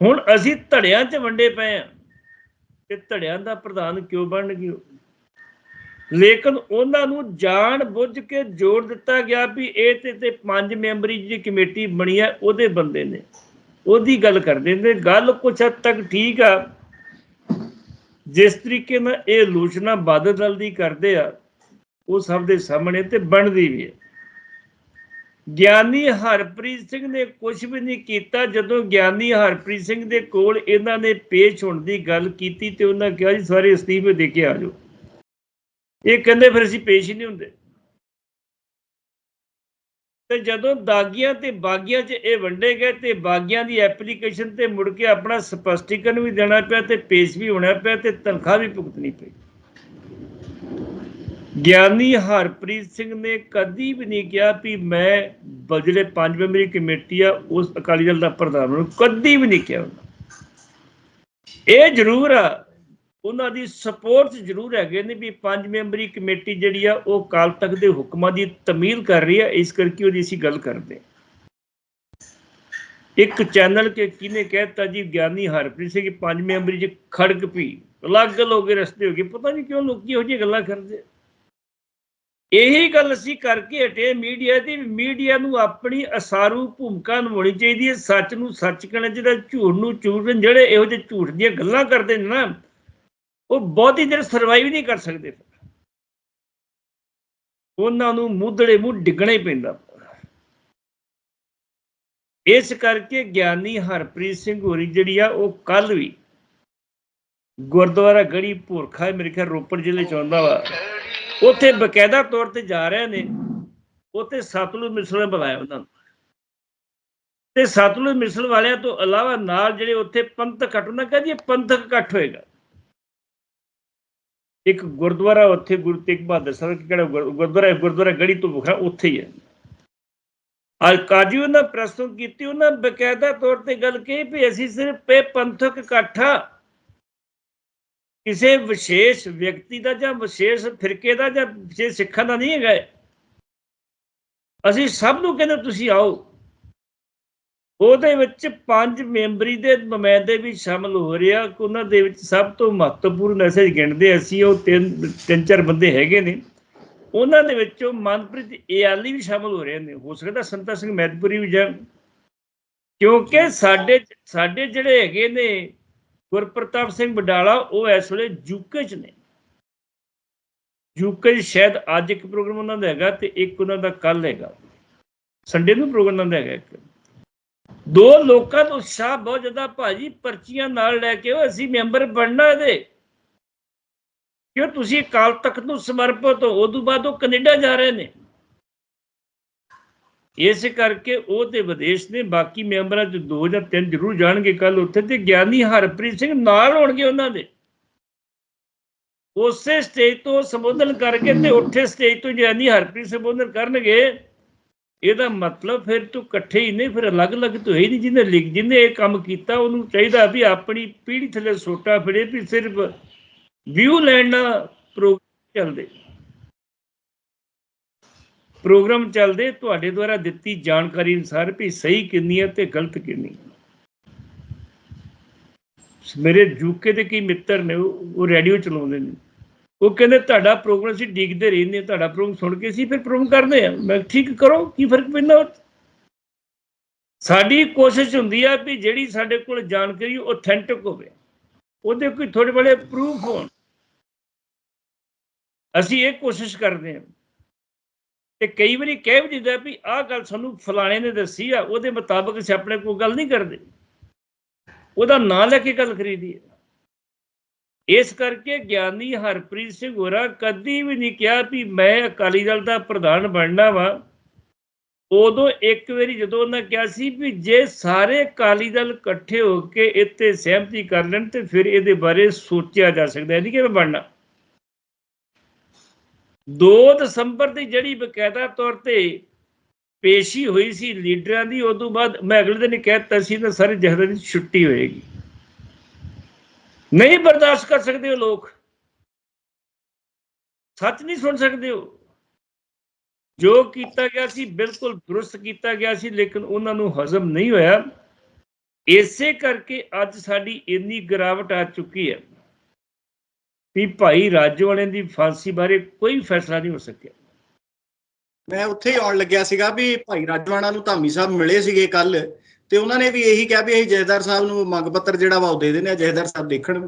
ਹੁਣ ਅਸੀਂ ਧੜਿਆਂ 'ਚ ਵੰਡੇ ਪਏ ਆ, ਤੇ ਧੜਿਆਂ ਦਾ ਪ੍ਰਧਾਨ ਕਿਉਂ ਬਣਨਗੇ ਉਹ? ਲੇਕਿਨ ਉਹਨਾਂ ਨੂੰ ਜਾਣ ਬੁੱਝ ਕੇ ਜੋੜ ਦਿੱਤਾ ਗਿਆ ਵੀ ਇਹ ਤੇ ਤੇ ਪੰਜ ਮੈਂਬਰੀ ਜਿਹੜੀ ਕਮੇਟੀ ਬਣੀ ਹੈ, ਉਹਦੇ ਬੰਦੇ ਨੇ। ਉਹਦੀ ਗੱਲ ਕਰਦੇ ਨੇ, ਗੱਲ ਕੁਛ ਹੱਦ ਤੱਕ ਠੀਕ ਆ। ਜਿਸ ਤਰੀਕੇ ਨਾਲ ਇਹ ਆਲੋਚਨਾ ਬਾਦਲ ਦੀ ਕਰਦੇ ਆ, ਉਹ ਸਭ ਦੇ ਸਾਹਮਣੇ ਤੇ ਬਣਦੀ ਵੀ ਹੈ। ਗਿਆਨੀ ਹਰਪ੍ਰੀਤ ਸਿੰਘ ਨੇ ਕੁਝ ਵੀ ਨਹੀਂ ਕੀਤਾ, ਜਦੋਂ ਗਿਆਨੀ ਹਰਪ੍ਰੀਤ ਸਿੰਘ ਦੇ ਕੋਲ ਇਹਨਾਂ ਨੇ ਪੇਸ਼ ਹੋਣ ਦੀ ਗੱਲ ਕੀਤੀ ਤੇ ਉਹਨਾਂ ਕਿਹਾ ਜੀ, ਸਾਰੇ ਅਸਤੀਫੇ ਦੇ ਕੇ ਆ ਜਾਓ। ਇਹ ਕਹਿੰਦੇ ਫਿਰ ਅਸੀਂ ਪੇਸ਼ ਹੀ ਨਹੀਂ ਹੁੰਦੇ। ਤੇ ਜਦੋਂ ਦਾਗੀਆਂ ਤੇ ਬਾਗੀਆਂ 'ਚ ਇਹ ਵੰਡੇ ਗਏ ਤੇ ਬਾਗੀਆਂ ਦੀ ਐਪਲੀਕੇਸ਼ਨ ਤੇ ਮੁੜ ਕੇ ਆਪਣਾ ਸਪਸ਼ਟੀਕਰਨ ਵੀ ਦੇਣਾ ਪਿਆ ਤੇ ਪੇਸ਼ ਵੀ ਹੋਣਾ ਪਿਆ ਤੇ ਤਨਖਾਹ ਵੀ ਭੁਗਤਣੀ ਪਈ। ਗਿਆਨੀ ਹਰਪ੍ਰੀਤ ਸਿੰਘ ਨੇ ਕਦੀ ਵੀ ਨਹੀਂ ਕਿਹਾ ਵੀ ਮੈਂ ਬ- ਜਿਹੜੇ ਪੰਜ ਮੈਂਬਰੀ ਕਮੇਟੀ ਆ, ਉਸ ਅਕਾਲੀ ਦਲ ਦਾ ਪ੍ਰਧਾਨ ਨੂੰ ਕਦੀ ਵੀ ਨਹੀਂ ਕਿਹਾ। ਉਹਨਾਂ ਇਹ ਜ਼ਰੂਰ ਆ ਉਹਨਾਂ ਦੀ ਸਪੋਰਟ ਜ਼ਰੂਰ ਹੈਗੇ ਨੇ ਵੀ ਪੰਜ ਮੈਂਬਰੀ ਕਮੇਟੀ ਜਿਹੜੀ ਆ, ਉਹ ਕਾਲ ਤੱਕ ਦੇ ਹੁਕਮਾਂ ਦੀ ਤਮੀਲ ਕਰ ਰਹੀ ਆ, ਇਸ ਕਰਕੇ ਉਹਦੀ ਅਸੀਂ ਗੱਲ ਕਰਦੇ ਇੱਕ ਚੈਨਲ ਕੇ ਕਿਨੇ ਕਹਿਤਾ ਜੀ, ਗਿਆਨੀ ਹਰਪ੍ਰੀਤ ਸਿੰਘ, ਪੰਜ ਮੈਂਬਰੀ ਚ ਖੜਕ ਪਈ ਅਲੱਗ ਲੋਗੇ ਰਸਤੇ ਹੋ ਗਏ, ਪਤਾ ਨਹੀਂ ਕਿਉਂ ਲੋਕੀ ਇਹੋ ਜਿਹੀਆਂ ਗੱਲਾਂ ਕਰਦੇ ਇਹੀ ਗੱਲ ਅਸੀਂ ਕਰਕੇ ਹਟੇ ਮੀਡੀਆ ਦੀ, ਵੀ ਮੀਡੀਆ ਨੂੰ ਆਪਣੀ ਅਸਾਰੂ ਭੂਮਿਕਾ ਨਿਭਾਉਣੀ ਚਾਹੀਦੀ ਹੈ, ਸੱਚ ਨੂੰ ਸੱਚ ਕਹਿਣਾ ਚਾਹੀਦਾ, ਝੂਠ ਨੂੰ ਝੂਠ, ਜਿਹੜੇ ਇਹੋ ਜਿਹੇ ਝੂਠ ਦੀਆਂ ਗੱਲਾਂ ਕਰਦੇ ਨੇ ਨਾ ਉਹ ਬਹੁਤੀ ਦੇਰ ਸਰਵਾਈਵ ਨਹੀਂ ਕਰ ਸਕਦੇ ਉਹਨਾਂ ਨੂੰ ਮੁੱਧੜੇ ਮੂੰਹ ਡਿੱਗਣਾ ਹੀ ਪੈਂਦਾ। ਇਸ ਕਰਕੇ ਗਿਆਨੀ ਹਰਪ੍ਰੀਤ ਸਿੰਘ ਹੋਰੀ ਜਿਹੜੀ ਆ, ਉਹ ਕੱਲ ਵੀ ਗੁਰਦੁਆਰਾ ਗੜੀ ਭੁਰਖਾ ਮੇਰੇ ਖਿਆਲ ਰੋਪੜ ਜ਼ਿਲ੍ਹੇ ਚ ਆਉਂਦਾ ਵਾ। ਉੱਥੇ ਬਕਾਇਦਾ ਤੌਰ ਤੇ ਜਾ ਰਹੇ ਨੇ। ਉੱਥੇ ਸਤਲੁਜ ਮਿਸਲ ਨੇ ਬੁਲਾਇਆ ਉਹਨਾਂ ਨੂੰ। ਤੇ ਸਤਲੁਜ ਮਿਸਲ ਵਾਲਿਆਂ ਤੋਂ ਇਲਾਵਾ ਨਾਲ ਜਿਹੜੇ ਉੱਥੇ ਪੰਥਕ ਇਕੱਠ ਉਹਨਾਂ ਕਹਿੰਦੇ ਇਹ ਪੰਥਕ ਇਕੱਠ ਹੋਏਗਾ। ਇੱਕ ਗੁਰਦੁਆਰਾ ਉੱਥੇ ਗੁਰੂ ਤੇਗ ਬਹਾਦਰ ਸਾਹਿਬ ਕਿਹੜਾ ਗੁਰਦੁਆਰਾ ਹੈ? ਗੁਰਦੁਆਰਾ ਗੜੀ ਤੋਂ ਬੁਖਰਾ ਉੱਥੇ ਹੀ ਹੈ ਅੱਜ ਕਾਜੀ ਉਹਨਾਂ ਪ੍ਰਸਤੁਤ ਕੀਤੀ, ਉਹਨਾਂ ਬਕਾਇਦਾ ਤੌਰ ਤੇ ਗੱਲ ਕਹੀ ਵੀ ਅਸੀਂ ਸਿਰਫ ਇਹ ਪੰਥਕ ਇਕੱਠਾ ਕਿਸੇ ਵਿਸ਼ੇਸ਼ ਵਿਅਕਤੀ ਦਾ ਜਾਂ ਵਿਸ਼ੇਸ਼ ਫਿਰਕੇ ਦਾ ਜਾਂ ਵਿਸ਼ੇਸ਼ ਸਿੱਖਾਂ ਦਾ ਨਹੀਂ ਹੈਗਾ ਅਸੀਂ ਸਭ ਨੂੰ ਕਹਿੰਦੇ ਤੁਸੀਂ ਆਓ ਉਹਦੇ ਵਿੱਚ ਪੰਜ ਮੈਂਬਰੀ ਦੇ ਨੁਮਾਇੰਦੇ ਵੀ ਸ਼ਾਮਲ ਹੋ ਰਹੇ ਆ। ਉਹਨਾਂ ਦੇ ਵਿੱਚ ਸਭ ਤੋਂ ਮਹੱਤਵਪੂਰਨ ਮੈਸੇਜ ਗਿਣਦੇ ਅਸੀਂ ਉਹ ਤਿੰਨ ਤਿੰਨ ਚਾਰ ਬੰਦੇ ਹੈਗੇ ਨੇ। ਉਹਨਾਂ ਦੇ ਵਿੱਚੋਂ ਮਨਪ੍ਰੀਤ ਏਆਲੀ ਵੀ ਸ਼ਾਮਲ ਹੋ ਰਹੇ ਨੇ। ਹੋ ਸਕਦਾ ਸੰਤਾ ਸਿੰਘ ਮੈਦਪੁਰੀ ਵੀ ਜਾਣ। ਕਿਉਂਕਿ ਸਾਡੇ ਸਾਡੇ ਜਿਹੜੇ ਹੈਗੇ ਨੇ ਗੁਰਪ੍ਰਤਾਪ ਸਿੰਘ ਬਡਾਲਾ ਉਹ ਇਸ ਵੇਲੇ ਯੂਕੇ ਚ ਨੇ। ਯੂਕੇ 'ਚ ਸ਼ਾਇਦ ਅੱਜ ਇੱਕ ਪ੍ਰੋਗਰਾਮ ਉਹਨਾਂ ਦਾ ਹੈਗਾ ਤੇ ਇੱਕ ਉਹਨਾਂ ਦਾ ਕੱਲ ਹੈਗਾ। ਸੰਡੇ ਨੂੰ ਪ੍ਰੋਗਰਾਮ ਉਹਨਾਂ ਦਾ ਹੈਗਾ ਇੱਕ। ਦੋ ਲੋਕਾਂ ਤੋਂ ਉਤਸ਼ਾਹ ਬਹੁਤ ਜ਼ਿਆਦਾ ਭਾਜੀ ਪਰਚੀਆਂ ਨਾਲ ਲੈ ਕੇ ਉਹ ਅਸੀਂ ਮੈਂਬਰ ਬਣਨਾ ਇਹਦੇ। ਕਿਉਂ ਤੁਸੀਂ ਕਾਲ ਤਖ਼ਤ ਨੂੰ ਸਮਰਪਿਤ ਹੋ ਉਦੋਂ ਬਾਅਦ ਉਹ ਕੈਨੇਡਾ ਜਾ ਰਹੇ ਨੇ। ਇਸ ਕਰਕੇ ਉਹ ਤੇ ਵਿਦੇਸ਼ ਨੇ ਬਾਕੀ ਮੈਂਬਰਾਂ ਚ ਦੋ ਜਾਂ ਤਿੰਨ ਜ਼ਰੂਰ ਜਾਣਗੇ ਕੱਲ ਉੱਥੇ ਤੇ ਗਿਆਨੀ ਹਰਪ੍ਰੀਤ ਸਿੰਘ ਨਾਲ ਹੋਣਗੇ ਉਹਨਾਂ ਦੇ। ਉਸੇ ਸਟੇਜ ਤੋਂ ਸੰਬੋਧਨ ਕਰਕੇ ਤੇ ਉੱਥੇ ਸਟੇਜ ਤੋਂ ਗਿਆਨੀ ਹਰਪ੍ਰੀਤ ਸੰਬੋਧਨ ਕਰਨਗੇ। ਇਹਦਾ ਮਤਲਬ ਫਿਰ ਤੂੰ ਇਕੱਠੇ ਹੀ ਨਹੀਂ, ਫਿਰ ਅਲੱਗ-ਅਲੱਗ ਤੂੰ ਹੀ ਨਹੀਂ ਜਿਹਨੇ ਲਿਖ, ਜਿਹਨੇ ਇਹ ਕੰਮ ਕੀਤਾ, ਉਹਨੂੰ ਚਾਹੀਦਾ ਵੀ ਆਪਣੀ ਪੀੜ੍ਹੀ ਥੱਲੇ ਸੋਟਾ ਫਿਰੇ ਵੀ ਸਿਰਫ ਵਿਊ ਲੈਣ ਨਾਲ ਪ੍ਰੋਗਰਾਮ ਚੱਲਦੇ। ਪ੍ਰੋਗਰਾਮ ਚੱਲਦੇ, ਤੁਹਾਡੇ ਦੁਆਰਾ ਦਿੱਤੀ ਜਾਣਕਾਰੀ ਅਨੁਸਾਰ ਵੀ ਸਹੀ ਕਿੰਨੀ ਹੈ ਤੇ ਗਲਤ ਕਿੰਨੀ ਮੇਰੇ ਜੂਕੇ ਦੇ ਕੀ ਮਿੱਤਰ ਨੇ, ਉਹ ਰੇਡੀਓ ਚਲਾਉਂਦੇ ਨੇ। ਉਹ ਕਹਿੰਦੇ ਤੁਹਾਡਾ ਪ੍ਰੋਗਰਾਮ ਅਸੀਂ ਡਿੱਗਦੇ ਰਹਿੰਦੇ ਤੁਹਾਡਾ ਪ੍ਰੋਗਰਾਮ ਸੁਣ ਕੇ ਅਸੀਂ ਫਿਰ ਪ੍ਰੋਗਰਾਮ ਕਰਦੇ ਆ ਮੈਂ ਠੀਕ ਕਰੋ, ਕੀ ਫ਼ਰਕ ਪੈਂਦਾ? ਉਹ ਸਾਡੀ ਕੋਸ਼ਿਸ਼ ਹੁੰਦੀ ਆ ਵੀ ਜਿਹੜੀ ਸਾਡੇ ਕੋਲ ਜਾਣਕਾਰੀ ਆਥੈਂਟਿਕ ਹੋਵੇ। ਉਹਦੇ ਕੋਈ ਥੋੜੇ ਬੜੇ ਪ੍ਰੂਫ ਹੋਣ। ਅਸੀਂ ਇਹ ਕੋਸ਼ਿਸ਼ ਕਰਦੇ ਹਾਂ। ਤੇ ਕਈ ਵਾਰੀ ਕਹਿ ਵੀ ਦਿੰਦਾ ਵੀ ਆਹ ਗੱਲ ਸਾਨੂੰ ਫਲਾਣੇ ਨੇ ਦੱਸੀ ਆ, ਉਹਦੇ ਮੁਤਾਬਕ ਅਸੀਂ ਆਪਣੇ ਕੋਲ ਗੱਲ ਨਹੀਂ ਕਰਦੇ। ਉਹਦਾ ਨਾਂ ਲੈ ਕੇ ਗੱਲ ਖਰੀਦੀ ਹੈ। ਇਸ ਕਰਕੇ ਗਿਆਨੀ ਹਰਪ੍ਰੀਤ ਸਿੰਘ ਹੋਰਾਂ ਕਦੀ ਵੀ ਨਹੀਂ ਕਿਹਾ ਵੀ ਮੈਂ ਅਕਾਲੀ ਦਲ ਦਾ ਪ੍ਰਧਾਨ ਬਣਨਾ ਵਾ। ਉਦੋਂ ਇੱਕ ਵਾਰੀ ਜਦੋਂ ਉਹਨਾਂ ਕਿਹਾ ਸੀ ਵੀ ਜੇ ਸਾਰੇ ਅਕਾਲੀ ਦਲ ਇਕੱਠੇ ਹੋ ਕੇ ਇੱਥੇ ਸਹਿਮਤੀ ਕਰ ਲੈਣ ਤੇ ਫਿਰ ਇਹਦੇ ਬਾਰੇ ਸੋਚਿਆ ਜਾ ਸਕਦਾ ਹੈ, ਨਹੀਂ ਕਿ ਮੈਂ ਬਣਨਾ। 2 ਦਸੰਬਰ ਦੀ ਜਿਹੜੀ ਬਕਾਇਦਾ ਤੌਰ ਤੇ ਪੇਸ਼ੀ ਹੋਈ ਸੀ ਲੀਡਰਾਂ ਦੀ, ਉਦੋਂ ਬਾਅਦ ਮੈਂ ਅਗਲੇ ਦਿਨ ਹੀ ਕਹਿ ਦਿੱਤਾ ਸੀ ਤਾਂ ਸਾਰੇ ਜਥੇਦਾਰ ਦੀ ਛੁੱਟੀ ਹੋਏਗੀ। ਨਹੀਂ ਬਰਦਾਸ਼ਤ ਕਰ ਸਕਦੇ ਉਹ ਲੋਕ। ਸੱਚ ਨਹੀਂ ਸੁਣ ਸਕਦੇ ਉਹ ਜੋ ਕੀਤਾ ਗਿਆ ਸੀ ਬਿਲਕੁਲ ਦਰੁਸਤ ਕੀਤਾ ਗਿਆ ਸੀ, ਲੇਕਿਨ ਉਹਨਾਂ ਨੂੰ ਹਜ਼ਮ ਨਹੀਂ ਹੋਇਆ। ਇਸੇ ਕਰਕੇ ਅੱਜ ਸਾਡੀ ਇੰਨੀ ਗਿਰਾਵਟ ਆ ਚੁੱਕੀ ਹੈ ਵੀ ਭਾਈ ਰਾਜੋ ਵਾਲਿਆਂ ਦੀ ਫਾਂਸੀ ਬਾਰੇ ਕੋਈ ਫੈਸਲਾ ਨਹੀਂ ਹੋ ਸਕਿਆ। ਮੈਂ ਉੱਥੇ ਹੀ ਆਉਣ ਲੱਗਿਆ ਸੀਗਾ ਵੀ ਭਾਈ ਰਾਜਵਾਣਾ ਨੂੰ ਧਾਮੀ ਸਾਹਿਬ ਮਿਲੇ ਸੀਗੇ ਕੱਲ ਤੇ ਉਹਨਾਂ ਨੇ ਵੀ ਇਹੀ ਕਿਹਾ ਵੀ ਅਸੀਂ ਜਥੇਦਾਰ ਸਾਹਿਬ ਨੂੰ ਮੰਗ ਪੱਤਰ ਜਿਹੜਾ ਵਾ ਉਹ ਦੇ ਦਿੰਦੇ ਆ ਜਥੇਦਾਰ ਸਾਹਿਬ ਦੇਖਣ।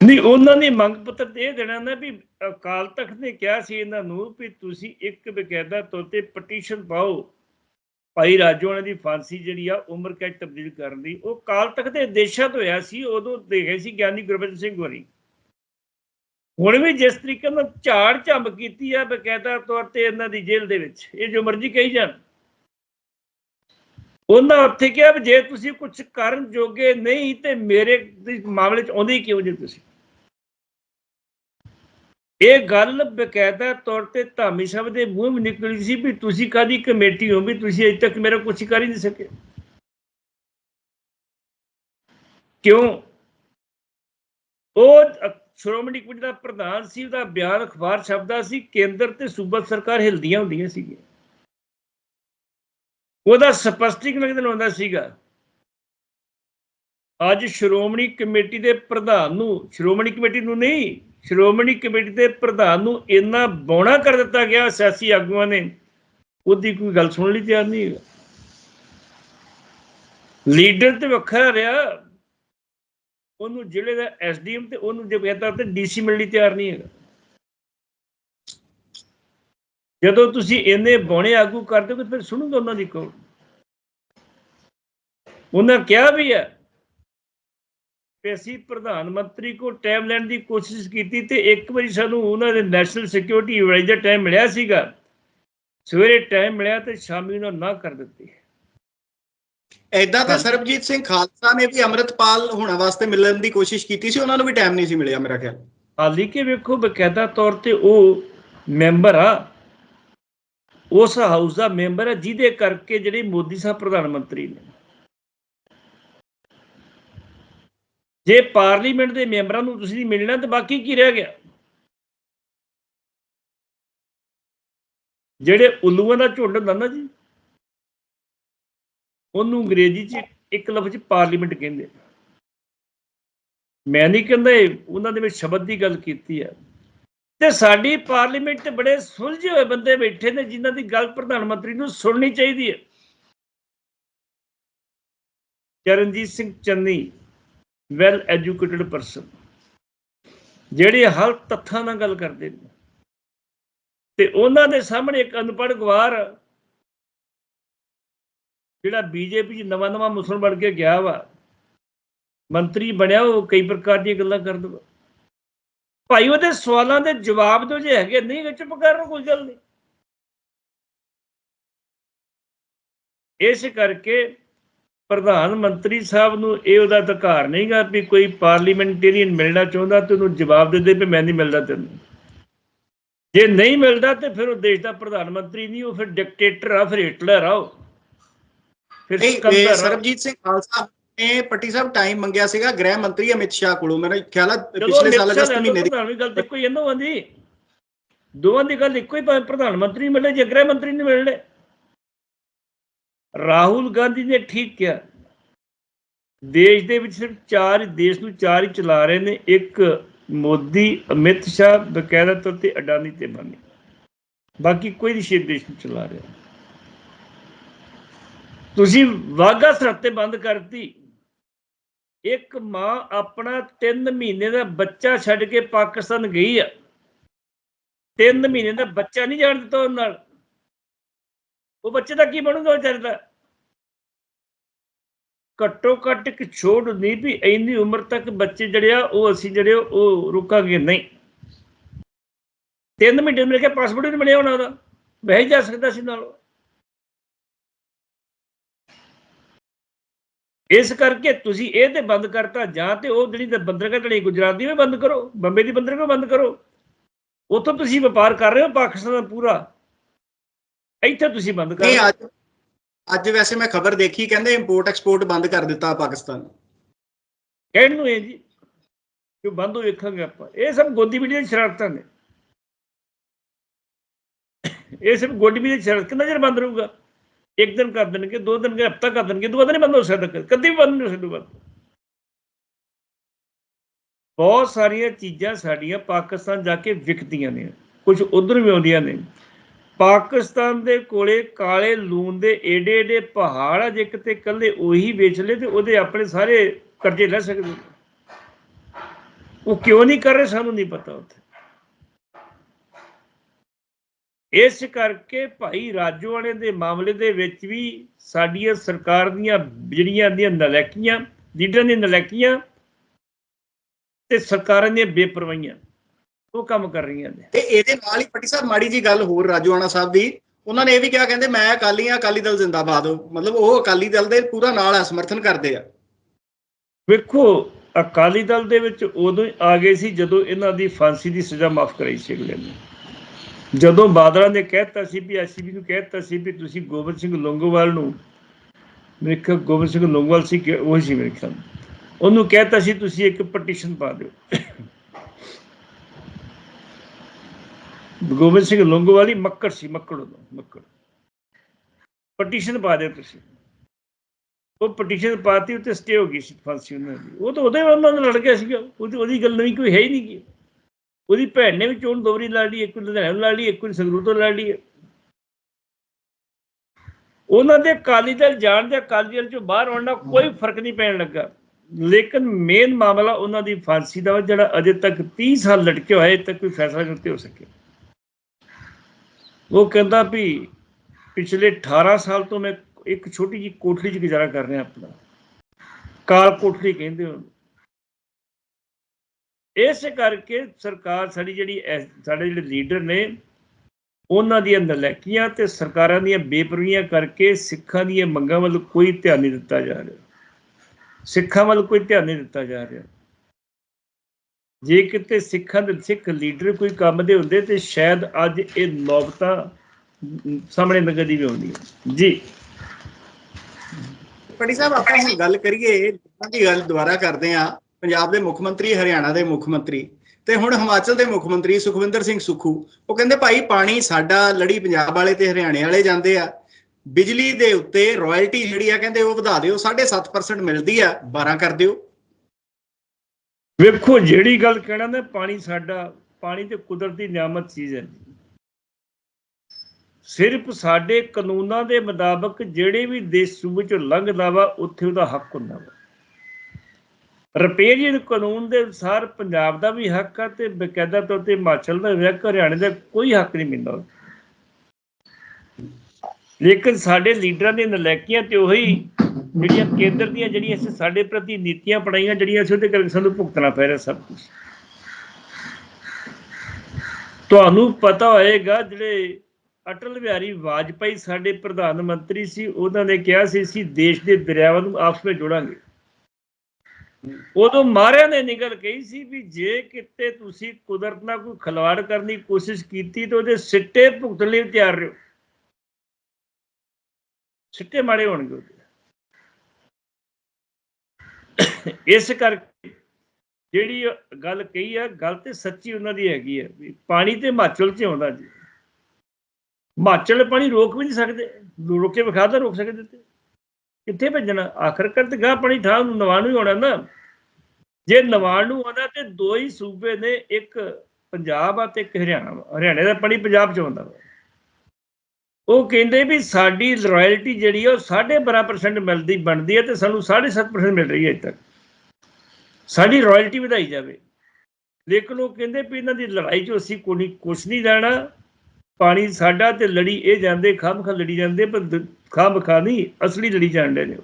ਨਹੀਂ, ਉਹਨਾਂ ਨੇ ਮੰਗ ਪੱਤਰ ਇਹ ਦੇਣਾ ਨਾ ਵੀ ਅਕਾਲ ਤਖਤ ਨੇ ਕਿਹਾ ਸੀ ਇਹਨਾਂ ਨੂੰ ਵੀ ਤੁਸੀਂ ਇੱਕ ਬਕਾਇਦਾ ਤੌਰ ਤੇ ਪਟੀਸ਼ਨ ਪਾਓ। ਭਾਈ ਰਾਜੋਆਣਾ ਦੀ ਫਾਂਸੀ ਜਿਹੜੀ ਆ, ਉਮਰ ਕੈਦ ਤਬਦੀਲ ਕਰਨ ਦੀ। ਉਹ ਅਕਾਲ ਤਖਤ ਦੇ ਦੇਸ਼ਾਂ ਤੋਂ ਹੋਇਆ ਸੀ, ਉਦੋਂ ਦੇਖੇ ਸੀ ਗਿਆਨੀ ਗੁਰਬਚਨ ਸਿੰਘ ਹੋਰੀ ਹੁਣ ਵੀ ਜਿਸ ਤਰੀਕੇ ਨਾਲ ਝਾੜ ਝੰਬ ਕੀਤੀ ਆ ਬਕਾਇਦਾ ਤੌਰ ਤੇ ਇਹਨਾਂ ਦੀ ਜੇਲ੍ਹ ਦੇ ਵਿੱਚ, ਇਹ ਜੋ ਮਰਜ਼ੀ ਕਹੀ ਜਾਣ। ਉਹਨਾਂ ਉੱਥੇ ਕਿਹਾ ਵੀ ਜੇ ਤੁਸੀਂ ਕੁਝ ਕਰਨ ਜੋਗੇ ਨਹੀਂ ਤੇ ਮੇਰੇ ਮਾਮਲੇ 'ਚ ਆਉਂਦੇ ਕਿਉਂ ਜੇ ਤੁਸੀਂ? ਇਹ ਗੱਲ ਬਕਾਇਦਾ ਤੌਰ ਤੇ ਧਾਮੀ ਸਾਹਿਬ ਦੇ ਮੂੰਹ ਵਿੱਚ ਨਿਕਲੀ ਸੀ ਵੀ ਤੁਸੀਂ ਕਾਦੀ ਕਮੇਟੀ ਹੋ ਵੀ ਤੁਸੀਂ ਅਜੇ ਤੱਕ ਮੇਰਾ ਕੁਝ ਕਰ ਹੀ ਨਹੀਂ ਸਕੇ। ਕਿਉਂ? ਉਹ ਸ਼੍ਰੋਮਣੀ ਕਮੇਟੀ ਦਾ ਪ੍ਰਧਾਨ ਸੀ, ਉਹਦਾ ਬਿਆਨ ਅਖਬਾਰ ਛਪਦਾ ਸੀ, ਕੇਂਦਰ ਤੇ ਸੂਬਾ ਸਰਕਾਰ ਹਿਲਦੀਆਂ ਹੁੰਦੀਆਂ ਸੀਗੀਆਂ। ਉਹਦਾ ਸਪਸ਼ਟੀਕਰਨ ਹੁੰਦਾ ਸੀਗਾ। ਅੱਜ ਸ਼੍ਰੋਮਣੀ ਕਮੇਟੀ ਦੇ ਪ੍ਰਧਾਨ ਨੂੰ, ਸ਼੍ਰੋਮਣੀ ਕਮੇਟੀ ਨੂੰ ਨਹੀਂ, ਸ਼੍ਰੋਮਣੀ ਕਮੇਟੀ ਦੇ ਪ੍ਰਧਾਨ ਨੂੰ ਇੰਨਾ ਬੌਣਾ ਕਰ ਦਿੱਤਾ ਗਿਆ ਸਿਆਸੀ ਆਗੂਆਂ ਨੇ। ਉਹਦੀ ਕੋਈ ਗੱਲ ਸੁਣਨ ਲਈ ਤਿਆਰ ਨਹੀਂ ਹੈਗਾ। ਲੀਡਰ ਤੇ ਵੱਖਰਾ ਰਿਹਾ। ਉਹਨੂੰ ਜ਼ਿਲ੍ਹੇ ਦਾ ਐਸਡੀਐਮ ਤੇ ਉਹਨੂੰ ਜੇ ਕਹਿੰਦਾ ਤੇ ਡੀਸੀ ਮਿਲਣ ਲਈ ਤਿਆਰ ਨਹੀਂ ਹੈਗਾ। ਜਦੋਂ ਤੁਸੀਂ ਇੰਨੇ ਬੌਣੇ ਆਗੂ ਕਰਦੇ ਹੋ ਫਿਰ ਸੁਣੂਗਾ ਉਹਨਾਂ ਦੀ ਕੋਲ ਉਹਨਾਂ ਕਿਹਾ ਵੀ ਹੈ ਕਿ ਅਸੀਂ ਪ੍ਰਧਾਨ ਮੰਤਰੀ ਕੋ ਟਾਈਮ ਲੈਣ ਦੀ ਕੋਸ਼ਿਸ਼ ਕੀਤੀ ਤੇ ਇੱਕ ਵਾਰੀ ਸਾਨੂੰ ਉਹਨਾਂ ਦੇ ਨੈਸ਼ਨਲ ਸਿਕਿਉਰਿਟੀ ਐਡਵਾਈਜ਼ਰ ਟਾਈਮ ਮਿਲਿਆ ਸੀਗਾ। ਸਵੇਰੇ ਟਾਈਮ ਮਿਲਿਆ ਤੇ ਸ਼ਾਮੀ ਨੂੰ ਨਾ ਕਰ ਦਿੱਤੀ। ਐਦਾਂ ਤਾਂ ਸਰਬਜੀਤ ਸਿੰਘ ਖਾਲਸਾ ਨੇ ਵੀ ਅਮਰਤਪਾਲ ਹੋਣਾ ਵਾਸਤੇ ਮਿਲਣ ਦੀ ਕੋਸ਼ਿਸ਼ ਕੀਤੀ ਸੀ ਉਹਨਾਂ ਨੂੰ ਵੀ ਟਾਈਮ ਨਹੀਂ ਸੀ ਮਿਲਿਆ ਮੇਰਾ ਖਿਆਲ। ਹਾਲੀ ਕਿ ਵੇਖੋ ਬਕਾਇਦਾ ਤੌਰ ਤੇ ਉਹ ਮੈਂਬਰ ਆ। ਉਸ ਹਾਊਸ ਦਾ ਮੈਂਬਰ ਹੈ, ਜਿਹਦੇ ਕਰਕੇ ਜਿਹੜੇ ਮੋਦੀ ਸਾਹਿਬ ਪ੍ਰਧਾਨ ਮੰਤਰੀ ਨੇ। ਜੇ ਪਾਰਲੀਮੈਂਟ ਦੇ ਮੈਂਬਰਾਂ ਨੂੰ ਤੁਸੀਂ ਨਹੀਂ ਮਿਲਣਾ, ਤੇ ਬਾਕੀ ਕੀ ਰਹਿ ਗਿਆ? ਜਿਹੜੇ ਉੱਲੂਆਂ ਦਾ ਝੁੰਡ ਹੁੰਦਾ ਨਾ ਜੀ, ਉਹਨੂੰ ਅੰਗਰੇਜ਼ੀ 'ਚ ਇੱਕ ਲਫ਼ਜ਼ ਪਾਰਲੀਮੈਂਟ ਕਹਿੰਦੇ ਮੈਂ ਨਹੀਂ ਕਹਿੰਦਾ ਉਹਨਾਂ ਦੇ ਵਿੱਚ ਸ਼ਬਦ ਦੀ ਗੱਲ ਕੀਤੀ ਹੈ ਤੇ ਸਾਡੀ ਪਾਰਲੀਮੈਂਟ ਤੇ ਬੜੇ ਸੁਲਝੇ ਹੋਏ ਬੰਦੇ ਬੈਠੇ ਨੇ, ਜਿਨ੍ਹਾਂ ਦੀ ਗੱਲ ਪ੍ਰਧਾਨ ਮੰਤਰੀ ਨੂੰ ਸੁਣਨੀ ਚਾਹੀਦੀ ਹੈ। Charanjit Singh Channi well educated person ਜਿਹੜੇ ਹਰ ਤੱਥਾਂ ਨਾਲ ਗੱਲ ਕਰਦੇ ਨੇ। ਤੇ ਉਹਨਾਂ ਦੇ ਸਾਹਮਣੇ ਇੱਕ ਅਨਪੜ੍ਹ ਗਵਾਰ, ਜਿਹੜਾ ਬੀਜੇਪੀ 'ਚ ਨਵਾਂ ਨਵਾਂ ਮੁਸਲਮਾਨ ਬਣ ਕੇ ਗਿਆ ਵਾ। ਮੰਤਰੀ ਬਣਿਆ, ਉਹ ਕਈ ਪ੍ਰਕਾਰ ਦੀਆਂ ਗੱਲਾਂ ਕਰ ਦੂਗਾ ਭਾਈ ਉਹਦੇ ਸਵਾਲਾਂ ਦੇ ਜਵਾਬ ਦਿਓ ਜੇ ਹੈਗੇ। ਨਹੀਂ ਚੁੱਪ ਕਰਨ ਕੋਈ ਗੱਲ ਨਹੀਂ। ਇਸ ਕਰਕੇ ਪ੍ਰਧਾਨ ਮੰਤਰੀ ਸਾਹਿਬ ਨੂੰ ਇਹ ਉਹਦਾ ਅਧਿਕਾਰ ਨਹੀਂਗਾ ਵੀ ਕੋਈ ਪਾਰਲੀਮੈਂਟੇਰੀਅਨ ਮਿਲਣਾ ਚਾਹੁੰਦਾ ਤੇ ਉਹਨੂੰ ਜਵਾਬ ਦੇ ਦੇ ਵੀ ਮੈਂ ਨਹੀਂ ਮਿਲਦਾ ਤੈਨੂੰ। ਜੇ ਨਹੀਂ ਮਿਲਦਾ ਤੇ ਫਿਰ ਉਹ ਦੇਸ਼ ਦਾ ਪ੍ਰਧਾਨ ਮੰਤਰੀ ਨਹੀਂ ਉਹ ਫਿਰ ਡਿਕਟੇਟਰ ਆ ਫਿਰ ਹਿਟਲਰ ਆ ਉਹ। ਫਿਰ ਸਿਕੰਦਰ। ਸਰਬਜੀਤ ਸਿੰਘ ਖਾਲਸਾ ਨੇ ਪੱਟੀ ਸਾਹਿਬ ਟਾਈਮ ਮੰਗਿਆ ਸੀਗਾ ਗ੍ਰਹਿ ਮੰਤਰੀ ਅਮਿਤ ਸ਼ਾਹ ਕੋਲੋਂ। ਮੇਰਾ ਖਿਆਲ ਜਦੋਂ ਪਿਛਲੇ ਸਾਲ ਅਗਸਤ ਮਹੀਨੇ ਦੀ। ਗੱਲ ਹੀ ਇਹਨਾਂ ਦੀ। ਦੋਵਾਂ ਦੀ ਗੱਲ ਇੱਕੋ ਹੀ ਪ੍ਰਧਾਨ ਮੰਤਰੀ ਮਿਲੇ ਜੇ ਗ੍ਰਹਿ ਮੰਤਰੀ ਨਹੀਂ ਮਿਲਣੇ। ਰਾਹੁਲ ਗਾਂਧੀ ਨੇ ਠੀਕ ਕਿਹਾ ਦੇਸ਼ ਦੇ ਵਿੱਚ ਸਿਰਫ ਚਾਰ ਹੀ ਦੇਸ਼ ਨੂੰ ਚਾਰ ਹੀ ਚਲਾ ਰਹੇ ਨੇ ਇੱਕ ਮੋਦੀ ਅਮਿਤ ਸ਼ਾਹ ਬਕਾਇਦਾ ਤੌਰ ਤੇ ਅਡਾਨੀ ਤੇ ਬਾਨੀ। ਬਾਕੀ ਕੋਈ ਨਹੀਂ ਦੇਸ਼ ਨੂੰ ਚਲਾ ਰਿਹਾ। ਤੁਸੀਂ ਵਾਗਾ ਸਰਹੱਦ ਤੇ ਬੰਦ ਕਰਤੀ। ਇੱਕ ਮਾਂ ਆਪਣਾ 3 ਮਹੀਨੇ ਦਾ ਬੱਚਾ ਛੱਡ ਕੇ ਪਾਕਿਸਤਾਨ ਗਈ ਆ। 3 ਮਹੀਨੇ ਦਾ ਬੱਚਾ ਨਹੀਂ ਜਾਣ ਦਿੱਤਾ ਉਹਨਾਂ ਨਾਲ। ਉਹ ਬੱਚੇ ਦਾ ਕੀ ਬਣੂਗਾ ਵਿਚਾਰੇ ਦਾ? ਘੱਟੋ ਘੱਟ ਇੱਕ ਛੋੜ ਹੁੰਦੀ ਵੀ ਇੰਨੀ ਉਮਰ ਤੱਕ ਬੱਚੇ ਜਿਹੜੇ ਆ, ਉਹ ਅਸੀਂ ਜਿਹੜੇ ਉਹ ਰੁਕਾਂਗੇ ਨਹੀਂ। 3 ਮਹੀਨੇ ਮਿਲ ਕੇ ਪਾਸਪੋਰਟ ਨਹੀਂ ਮਿਲਿਆ ਹੋਣਾ ਉਹਦਾ। ਵਹਿ ਜਾ ਸਕਦਾ ਸੀ ਨਾਲ। ਇਸ ਕਰਕੇ ਤੁਸੀਂ ਇਹ ਤੇ ਬੰਦ ਕਰਤਾ ਜਾਂ ਤੇ ਉਹ ਜਿਹੜੀ ਬੰਦਰਗਾਹ ਜਿਹੜੀ ਗੁਜਰਾਤ ਦੀ ਵੀ ਬੰਦ ਕਰੋ ਬੰਬੇ ਦੀ ਬੰਦਰਗਾਹ ਬੰਦ ਕਰੋ। ਉੱਥੋਂ ਤੁਸੀਂ ਵਪਾਰ ਕਰ ਰਹੇ ਹੋ ਪਾਕਿਸਤਾਨ ਦਾ ਪੂਰਾ। ਇੱਥੇ ਤੁਸੀਂ ਬੰਦ ਕਰ ਨਹੀਂ ਅੱਜ ਵੈਸੇ ਮੈਂ ਖਬਰ ਦੇਖੀ ਕਹਿੰਦੇ ਇੰਪੋਰਟ ਐਕਸਪੋਰਟ ਬੰਦ ਕਰ ਦਿੱਤਾ ਪਾਕਿਸਤਾਨ ਕਹਿਣ ਨੂੰ ਇਹ ਜੀ ਕਿ ਬੰਦ ਹੋ ਵੇਖਾਂਗੇ ਆਪਾਂ। ਇਹ ਸਭ ਗੋਦੀ ਮੀਡੀਆ ਦੀ ਸ਼ਰਾਰਤਾਂ ਨੇ। ਇਹ ਸਭ ਗੋਦੀ ਮੀਡੀਆ ਦੀ ਸ਼ਰਾਰਤ ਕਿੰਨਾ ਚਿਰ ਬੰਦ ਰਹੂਗਾ? ਇੱਕ ਦਿਨ ਕਰ ਦੇਣਗੇ ਦੋ ਦਿਨ ਕੇ ਹਫਤਾ ਕਰ ਦੇਣਗੇ ਦੋ ਦਿਨ ਨਹੀਂ ਬੰਦ ਹੋ ਸਕਦਾ ਕਦੇ ਕਦੀ ਵੀ ਬੰਦ ਨਹੀਂ ਹੋ ਬਹੁਤ ਸਾਰੀਆਂ ਚੀਜ਼ਾਂ ਸਾਡੀਆਂ ਪਾਕਿਸਤਾਨ ਜਾ ਕੇ ਵਿਕਦੀਆਂ ਨੇ ਕੁਝ ਉਧਰ ਵੀ ਆਉਂਦੀਆਂ ਨੇ ਪਾਕਿਸਤਾਨ ਦੇ ਕੋਲੇ ਕਾਲੇ ਲੂਣ ਦੇ ਏਡੇ ਏਡੇ ਪਹਾੜ ਆ ਜੇ ਕਿਤੇ ਕੱਲੇ ਉਹੀ ਵੇਚ ਲੇ ਤੇ ਉਹਦੇ ਆਪਣੇ ਸਾਰੇ ਕਰਜ਼ੇ ਲੈ ਸਕਦੇ ਉਹ ਕਿਉਂ ਨਹੀਂ ਕਰ ਰਹੇ ਸਾਨੂੰ ਨਹੀਂ ਪਤਾ ਉੱਥੇ ਇਸ ਕਰਕੇ ਭਾਈ ਰਾਜੋਆਣੇ ਦੇ ਮਾਮਲੇ ਦੇ ਵਿੱਚ ਵੀ ਸਾਡੀਆਂ ਸਰਕਾਰ ਦੀਆਂ ਜਿਹੜੀਆਂ ਦੀਆਂ ਨਲੈਕੀਆਂ ਲੀਡਰਾਂ ਦੀਆਂ ਨਲੈਕੀਆਂ ਤੇ ਸਰਕਾਰਾਂ ਦੀਆਂ ਬੇਪਰਵਾਹੀਆਂ ਉਹ ਕੰਮ ਕਰ ਰਹੀਆਂ ਨੇ। ਤੇ ਇਹਦੇ ਨਾਲ ਹੀ ਪੱਟੀ ਸਾਹਿਬ ਮਾੜੀ ਜੀ ਗੱਲ ਹੋਰ ਰਾਜੂਆਣਾ ਸਾਹਿਬ ਦੀ ਉਹਨਾਂ ਨੇ ਇਹ ਵੀ ਕਿਹਾ ਕਹਿੰਦੇ ਮੈਂ ਅਕਾਲੀ ਆ ਅਕਾਲੀ ਦਲ ਜ਼ਿੰਦਾਬਾਦ ਮਤਲਬ ਉਹ ਅਕਾਲੀ ਦਲ ਦੇ ਪੂਰਾ ਨਾਲ ਆ ਸਮਰਥਨ ਕਰਦੇ ਆ। ਵੇਖੋ ਅਕਾਲੀ ਦਲ ਦੇ ਵਿੱਚ ਉਦੋਂ ਹੀ ਆ ਗਏ ਸੀ ਜਦੋਂ ਇਹਨਾਂ ਦੀ ਫਾਂਸੀ ਦੀ ਸਜ਼ਾ ਮਾਫ ਕਰਾਈ ਸੀ ਅਗਲੇ ਨੇ। ਜਦੋਂ ਬਾਦਲਾਂ ਨੇ ਕਹਿਤਾ ਸੀ ਵੀ ਐਸਸੀਬੀ ਨੂੰ ਕਹਿਤਾ ਸੀ ਵੀ ਤੁਸੀਂ ਗੋਬਿੰਦ ਸਿੰਘ ਲੌਂਗੋਵਾਲ ਨੂੰ ਮੇਰੇ ਖਿਆਲ ਗੋਬਿੰਦ ਸਿੰਘ ਲੌਂਗੋਵਾਲ ਸੀ ਕਿ ਉਹ ਸੀ ਮੇਰੇ ਖਿਆਲ ਉਹਨੂੰ ਕਹਿਤਾ ਸੀ ਤੁਸੀਂ ਇੱਕ ਪਟੀਸ਼ਨ ਪਾ ਦਿਓ। ਗੋਬਿੰਦ ਸਿੰਘ ਲੌਂਗੋਵਾਲ ਹੀ ਮੱਕੜ ਸੀ, ਮੱਕੜ ਉਦੋਂ ਮੱਕੜ। ਪਟੀਸ਼ਨ ਪਾ ਦਿਓ ਤੁਸੀਂ। ਉਹ ਪਟੀਸ਼ਨ ਪਾਤੀ, ਉੱਤੇ ਸਟੇ ਹੋ ਗਈ ਸੀ ਫਾਂਸੀ ਉਹਨਾਂ ਦੀ। ਉਹ ਤਾਂ ਉਹਦੇ ਉਹਨਾਂ ਨਾਲ ਲੜ ਗਿਆ ਸੀਗਾ। ਉਹਦੀ ਉਹਦੀ ਗੱਲ ਨਹੀਂ ਕੋਈ ਹੈ ਹੀ ਨਹੀਂ ਗੀ। ਉਹਦੀ ਭੈਣ ਨੇ ਵੀ ਚੋਣ ਦੋਵਰੀ ਲੜ ਲਈ ਇੱਕ ਲੁਧਿਆਣੇ ਲੜ ਲਈ ਇੱਕ ਵਾਰੀ ਸੰਗਰੂਰ ਤੋਂ ਲੜ ਲਈ। ਉਹਨਾਂ ਦੇ ਅਕਾਲੀ ਦਲ ਜਾਣ ਦੇ ਅਕਾਲੀ ਦਲ ਚੋਂ ਬਾਹਰ ਆਉਣ ਦਾ ਕੋਈ ਫ਼ਰਕ ਨਹੀਂ ਪੈਣ ਲੱਗਾ। ਲੇਕਿਨ ਮੇਨ ਮਾਮਲਾ ਉਹਨਾਂ ਦੀ ਫਾਂਸੀ ਦਾ ਵਾ, ਜਿਹੜਾ ਅਜੇ ਤੱਕ 30 ਸਾਲ ਲਟਕਿਆ ਹੋਇਆ ਅਜੇ ਤੱਕ ਕੋਈ ਫੈਸਲਾ ਨਹੀਂ ਹੋ ਸਕਿਆ। ਉਹ ਕਹਿੰਦਾ ਵੀ ਪਿਛਲੇ 18 ਸਾਲ ਤੋਂ ਮੈਂ ਇੱਕ ਛੋਟੀ ਜਿਹੀ ਕੋਠੜੀ 'ਚ ਗੁਜ਼ਾਰਾ ਕਰ ਰਿਹਾ ਆਪਣਾ। ਕਾਲ ਕੋਠੜੀ ਕਹਿੰਦੇ ਉਹਨੂੰ। ਇਸ ਕਰਕੇ ਸਰਕਾਰ ਸਾਡੀ ਜਿਹੜੀ ਸਾਡੇ ਜਿਹੜੇ ਲੀਡਰ ਨੇ, ਉਹਨਾਂ ਦੀਆਂ ਨਲੈਕੀਆਂ ਤੇ ਸਰਕਾਰਾਂ ਦੀਆਂ ਬੇਪਰਵਾਹੀਆਂ ਕਰਕੇ ਸਿੱਖਾਂ ਦੀਆਂ ਮੰਗਾਂ ਵੱਲ ਕੋਈ ਧਿਆਨ ਨਹੀਂ ਦਿੱਤਾ ਜਾ ਰਿਹਾ। ਸਿੱਖਾਂ ਵੱਲ ਕੋਈ ਧਿਆਨ ਨਹੀਂ ਦਿੱਤਾ ਜਾ ਰਿਹਾ। ਜੇ ਕਿਤੇ ਸਿੱਖਾਂ ਦੇ, ਸਿੱਖ ਲੀਡਰ ਕੋਈ ਕੰਮ ਦੇ ਹੁੰਦੇ ਤੇ ਸ਼ਾਇਦ ਅੱਜ ਇਹ ਨੌਬਤਾਂ ਸਾਹਮਣੇ ਸਾਹਮਣੇ ਨਗਦੀ ਵੀ ਆਉਂਦੀ ਜੀ। ਪੱਟੀ ਸਾਹਿਬ, ਆਪਾਂ ਹੁਣ ਗੱਲ ਕਰੀਏ ਦੀ ਗੱਲ ਦੁਬਾਰਾ ਕਰਦੇ ਆ ਪੰਜਾਬ ਦੇ ਮੁੱਖ ਮੰਤਰੀ, ਹਰਿਆਣਾ ਦੇ ਮੁੱਖ ਮੰਤਰੀ ਤੇ ਹੁਣ ਹਿਮਾਚਲ ਦੇ ਮੁੱਖ ਮੰਤਰੀ ਸੁਖਵਿੰਦਰ ਸਿੰਘ ਸੁਖੂ। ਉਹ ਕਹਿੰਦੇ, ਭਾਈ, ਪਾਣੀ ਸਾਡਾ ਲੜੀ ਪੰਜਾਬ ਵਾਲੇ ਤੇ ਹਰਿਆਣੇ ਵਾਲੇ ਜਾਂਦੇ ਆ। ਬਿਜਲੀ ਦੇ ਉੱਤੇ ਰਾਇਲਟੀ ਜਿਹੜੀ ਆ ਕਹਿੰਦੇ ਉਹ ਵਧਾ ਦਿਓ 7.5% ਮਿਲਦੀ ਆ 12 ਕਰ ਦਿਓ। ਵੇਖੋ, ਜਿਹੜੀ ਗੱਲ ਕਹਿਣਾ ਨਾ, ਪਾਣੀ ਸਾਡਾ, ਪਾਣੀ ਤੇ ਕੁਦਰਤੀ ਨਿਆਮਤ ਚੀਜ਼ ਹੈ। ਸਿਰਫ ਸਾਡੇ ਕਾਨੂੰਨਾਂ ਦੇ ਮੁਤਾਬਕ ਜਿਹੜੇ ਵੀ ਦੇਸ਼ ਸੂਬੇ ਚੋਂ ਲੰਘਦਾ ਵਾ, ਉੱਥੇ ਉਹਦਾ ਹੱਕ ਹੁੰਦਾ ਵਾ। ਰਪੇਰੀਅਨ ਕਾਨੂੰਨ ਦੇ ਅਨੁਸਾਰ ਪੰਜਾਬ ਦਾ ਵੀ ਹੱਕ ਆ ਤੇ ਬਕਾਇਦਾ ਤੌਰ ਤੇ ਹਿਮਾਚਲ ਦਾ ਵੀ ਹੱਕ, ਹਰਿਆਣੇ ਦਾ ਕੋਈ ਹੱਕ ਨਹੀਂ ਮਿਲਦਾ। ਲੇਕਿਨ ਸਾਡੇ ਲੀਡਰਾਂ ਦੀਆਂ ਨਲੈਕੀਆਂ ਤੇ ਉਹੀ ਜਿਹੜੀਆਂ ਕੇਂਦਰ ਦੀਆਂ ਜਿਹੜੀਆਂ ਅਸੀਂ ਸਾਡੇ ਪ੍ਰਤੀ ਨੀਤੀਆਂ ਪੜਾਈਆਂ ਜਿਹੜੀਆਂ ਅਸੀਂ ਉਹਦੇ ਕਰਕੇ ਸਾਨੂੰ ਭੁਗਤਣਾ ਪੈ ਰਿਹਾ ਸਭ ਕੁਝ ਤੁਹਾਨੂੰ ਪਤਾ ਹੋਏਗਾ ਜਿਹੜੇ ਅਟਲ ਬਿਹਾਰੀ ਵਾਜਪਾਈ ਸਾਡੇ ਪ੍ਰਧਾਨ ਮੰਤਰੀ ਸੀ, ਉਹਨਾਂ ਨੇ ਕਿਹਾ ਸੀ, ਅਸੀਂ ਦੇਸ਼ ਦੇ ਦਰਿਆਵਾਂ ਨੂੰ ਆਪਸ ਵਿੱਚ ਜੋੜਾਂਗੇ। ਉਦੋਂ ਮਾਰਿਆਂ ਨੇ ਨਿਕਲ ਕਹੀ ਸੀ ਵੀ ਜੇ ਕਿਤੇ ਤੁਸੀਂ ਕੁਦਰਤ ਨਾਲ ਕੋਈ ਖਿਲਵਾੜ ਕਰਨ ਦੀ ਕੋਸ਼ਿਸ਼ ਕੀਤੀ ਤਾਂ ਉਹਦੇ ਸਿੱਟੇ ਭੁਗਤਣ ਲਈ ਤਿਆਰ ਰਹੋ। ਸਿੱਟੇ ਮਾੜੇ ਹੋਣਗੇ ਉਹਦੇ। ਇਸ ਕਰਕੇ ਜਿਹੜੀ ਗੱਲ ਕਹੀ ਆ, ਗੱਲ ਤੇ ਸੱਚੀ ਉਹਨਾਂ ਦੀ ਹੈਗੀ ਹੈ ਵੀ ਪਾਣੀ ਤੇ ਹਿਮਾਚਲ 'ਚ ਆਉਂਦਾ ਜੀ। ਹਿਮਾਚਲ ਪਾਣੀ ਰੋਕ ਵੀ ਨਹੀਂ ਸਕਦੇ। ਰੋਕੇ ਵਿਖਾ ਤਾਂ ਰੋਕ ਸਕਦੇ ਤੇ। ਕਿੱਥੇ ਭੇਜਣਾ? ਆਖਰਕਾਰ ਤੇ ਗਾਹ ਪਾਣੀ ਠਾਹ ਨੂੰ ਨਵਾਂ ਨੂੰ ਹੀ ਆਉਣਾ ਨਾ। ਜੇ ਨਵਾਂ ਨੂੰ ਆਉਂਦਾ ਤੇ ਦੋ ਹੀ ਸੂਬੇ ਨੇ, ਇੱਕ ਪੰਜਾਬ ਆ ਤੇ ਇੱਕ ਹਰਿਆਣਾ ਹਰਿਆਣੇ ਦਾ ਪਾਣੀ ਪੰਜਾਬ 'ਚ ਆਉਂਦਾ ਉਹ ਕਹਿੰਦੇ ਵੀ ਸਾਡੀ ਰਾਇਲਟੀ ਜਿਹੜੀ ਆ, ਉਹ 12.5% ਮਿਲਦੀ, ਬਣਦੀ ਹੈ ਤੇ ਸਾਨੂੰ 7.5% ਮਿਲ ਰਹੀ ਹੈ ਅਜੇ ਤੱਕ। ਸਾਡੀ ਰਾਇਲਟੀ ਵਧਾਈ ਜਾਵੇ। ਲੇਕਿਨ ਉਹ ਕਹਿੰਦੇ ਵੀ ਇਹਨਾਂ ਦੀ ਲੜਾਈ 'ਚ ਅਸੀਂ ਕੋਈ ਕੁਛ ਨਹੀਂ ਲੈਣਾ ਪਾਣੀ ਸਾਡਾ ਤੇ ਲੜੀ, ਇਹ ਜਾਂਦੇ ਖਾਮਖਾ ਲੜੀ ਜਾਂਦੇ, ਪਰ ਖਾਮਖਾ ਨਹੀਂ ਅਸਲੀ ਲੜੀ ਜਾਂਦੇ ਨੇ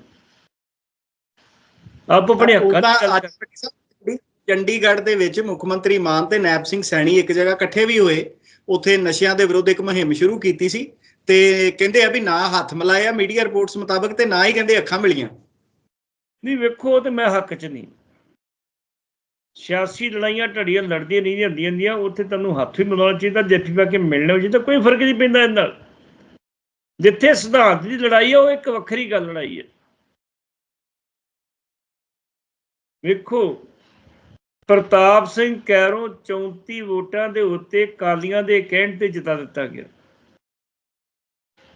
ਆਪ ਆਪਣੇ ਹੱਕਾਂ ਦੀ ਚੰਡੀਗੜ੍ਹ ਦੇ ਵਿੱਚ ਮੁੱਖ ਮੰਤਰੀ ਮਾਨ ਤੇ ਨੈਬ ਸਿੰਘ ਸੈਣੀ ਇੱਕ ਜਗ੍ਹਾ ਇਕੱਠੇ ਵੀ ਹੋਏ। ਉੱਥੇ ਨਸ਼ਿਆਂ ਦੇ ਵਿਰੁੱਧ ਇੱਕ ਮੁਹਿੰਮ ਸ਼ੁਰੂ ਕੀਤੀ ਸੀ ਤੇ ਕਹਿੰਦੇ ਆ ਵੀ ਨਾ ਹੱਥ ਮਿਲਾਇਆ ਮੀਡੀਆ ਰਿਪੋਰਟਸ ਮੁਤਾਬਕ ਤੇ ਨਾ ਹੀ ਕਹਿੰਦੇ ਅੱਖਾਂ ਮਿਲੀਆਂ। ਨਹੀਂ ਵੇਖੋ ਤੇ ਮੈਂ ਹੱਕ 'ਚ ਨਹੀਂ। ਸਿਆਸੀ ਲੜਾਈਆਂ ਢੜੀਆਂ ਲੜਦੀਆਂ ਨਹੀਂ ਹੁੰਦੀਆਂ ਹੁੰਦੀਆਂ ਉੱਥੇ ਤੁਹਾਨੂੰ ਹੱਥ ਵੀ ਮਿਲਾਉਣਾ ਚਾਹੀਦਾ ਜੱਫੀ ਪਾ ਕੇ ਮਿਲਣਾ ਚਾਹੀਦਾ ਕੋਈ ਫ਼ਰਕ ਨਹੀਂ ਪੈਂਦਾ ਇਹਨਾਂ ਨਾਲ। ਜਿੱਥੇ ਸਿਧਾਂਤ ਦੀ ਲੜਾਈ ਹੈ ਉਹ ਇੱਕ ਵੱਖਰੀ ਗੱਲ ਲੜਾਈ ਹੈ ਵੇਖੋ, ਪ੍ਰਤਾਪ ਸਿੰਘ ਕੈਰੋਂ 34 ਵੋਟਾਂ ਦੇ ਉੱਤੇ ਕਾਲੀਆਂ ਦੇ ਕਹਿਣ ਤੇ ਜਿਤਾ ਦਿੱਤਾ ਗਿਆ।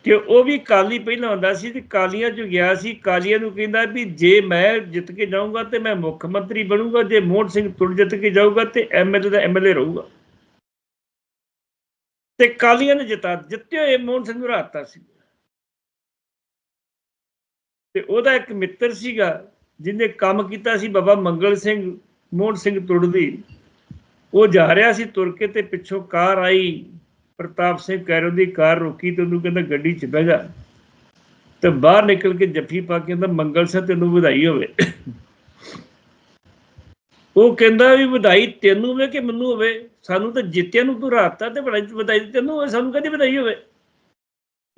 ਕਿ ਉਹ ਵੀ ਕਾਲੀ ਪਹਿਲਾਂ ਹੁੰਦਾ ਸੀ ਤੇ ਕਾਲੀਆਂ ਚ ਗਿਆ ਸੀ। ਕਾਲੀਆਂ ਨੂੰ ਕਹਿੰਦਾ ਵੀ ਜੇ ਮੈਂ ਜਿੱਤ ਕੇ ਜਾਊਂਗਾ ਤੇ ਮੈਂ ਮੁੱਖ ਮੰਤਰੀ ਬਣੂੰਗਾ, ਜੇ ਮੋਹਨ ਸਿੰਘ ਤੁਰ ਜਿੱਤ ਕੇ ਜਾਊਗਾ ਤੇ ਐਮਐਲਏ ਦਾ ਐਮਐਲਏ ਰਹੂਗਾ। ਤੇ ਕਾਲੀਆਂ ਨੇ ਜਿਤਾ ਜਿੱਤੇ ਹੋਏ ਮੋਹਨ ਸਿੰਘ ਨੂੰ ਹਰਾਤਾ ਸੀ। ਤੇ ਉਹਦਾ ਇੱਕ ਮਿੱਤਰ ਸੀਗਾ, ਜਿਹਨੇ ਕੰਮ ਕੀਤਾ ਸੀ ਬਾਬਾ ਮੰਗਲ ਸਿੰਘ, ਮੋਹਨ ਸਿੰਘ ਤੁੜਦੀ ਉਹ ਜਾ ਰਿਹਾ ਸੀ ਤੁਰ ਕੇ ਤੇ ਪਿੱਛੋਂ ਕਾਰ ਆਈ, ਪ੍ਰਤਾਪ ਸਿੰਘ ਕੈਰੋ ਦੀ ਕਾਰ ਰੋਕੀ ਤੇ ਉਹਨੂੰ ਕਹਿੰਦਾ, ਗੱਡੀ 'ਚ ਬਹਿ ਜਾ। ਤੇ ਬਾਹਰ ਨਿਕਲ ਕੇ ਜੱਫੀ ਪਾ ਕੇ ਕਹਿੰਦਾ, ਮੰਗਲ ਸਿੰਘ, ਤੈਨੂੰ ਵਧਾਈ ਹੋਵੇ। ਉਹ ਕਹਿੰਦਾ ਵੀ ਵਧਾਈ ਤੈਨੂੰ ਹੋਵੇ ਕਿ ਮੈਨੂੰ ਹੋਵੇ? ਸਾਨੂੰ ਤਾਂ ਜਿੱਤਿਆਂ ਨੂੰ ਤੂੰ ਰਾਤਾ ਤੇ ਵਧਾਈ ਵਧਾਈ ਤੈਨੂੰ ਹੋਵੇ, ਸਾਨੂੰ ਕਦੀ ਵਧਾਈ ਹੋਵੇ।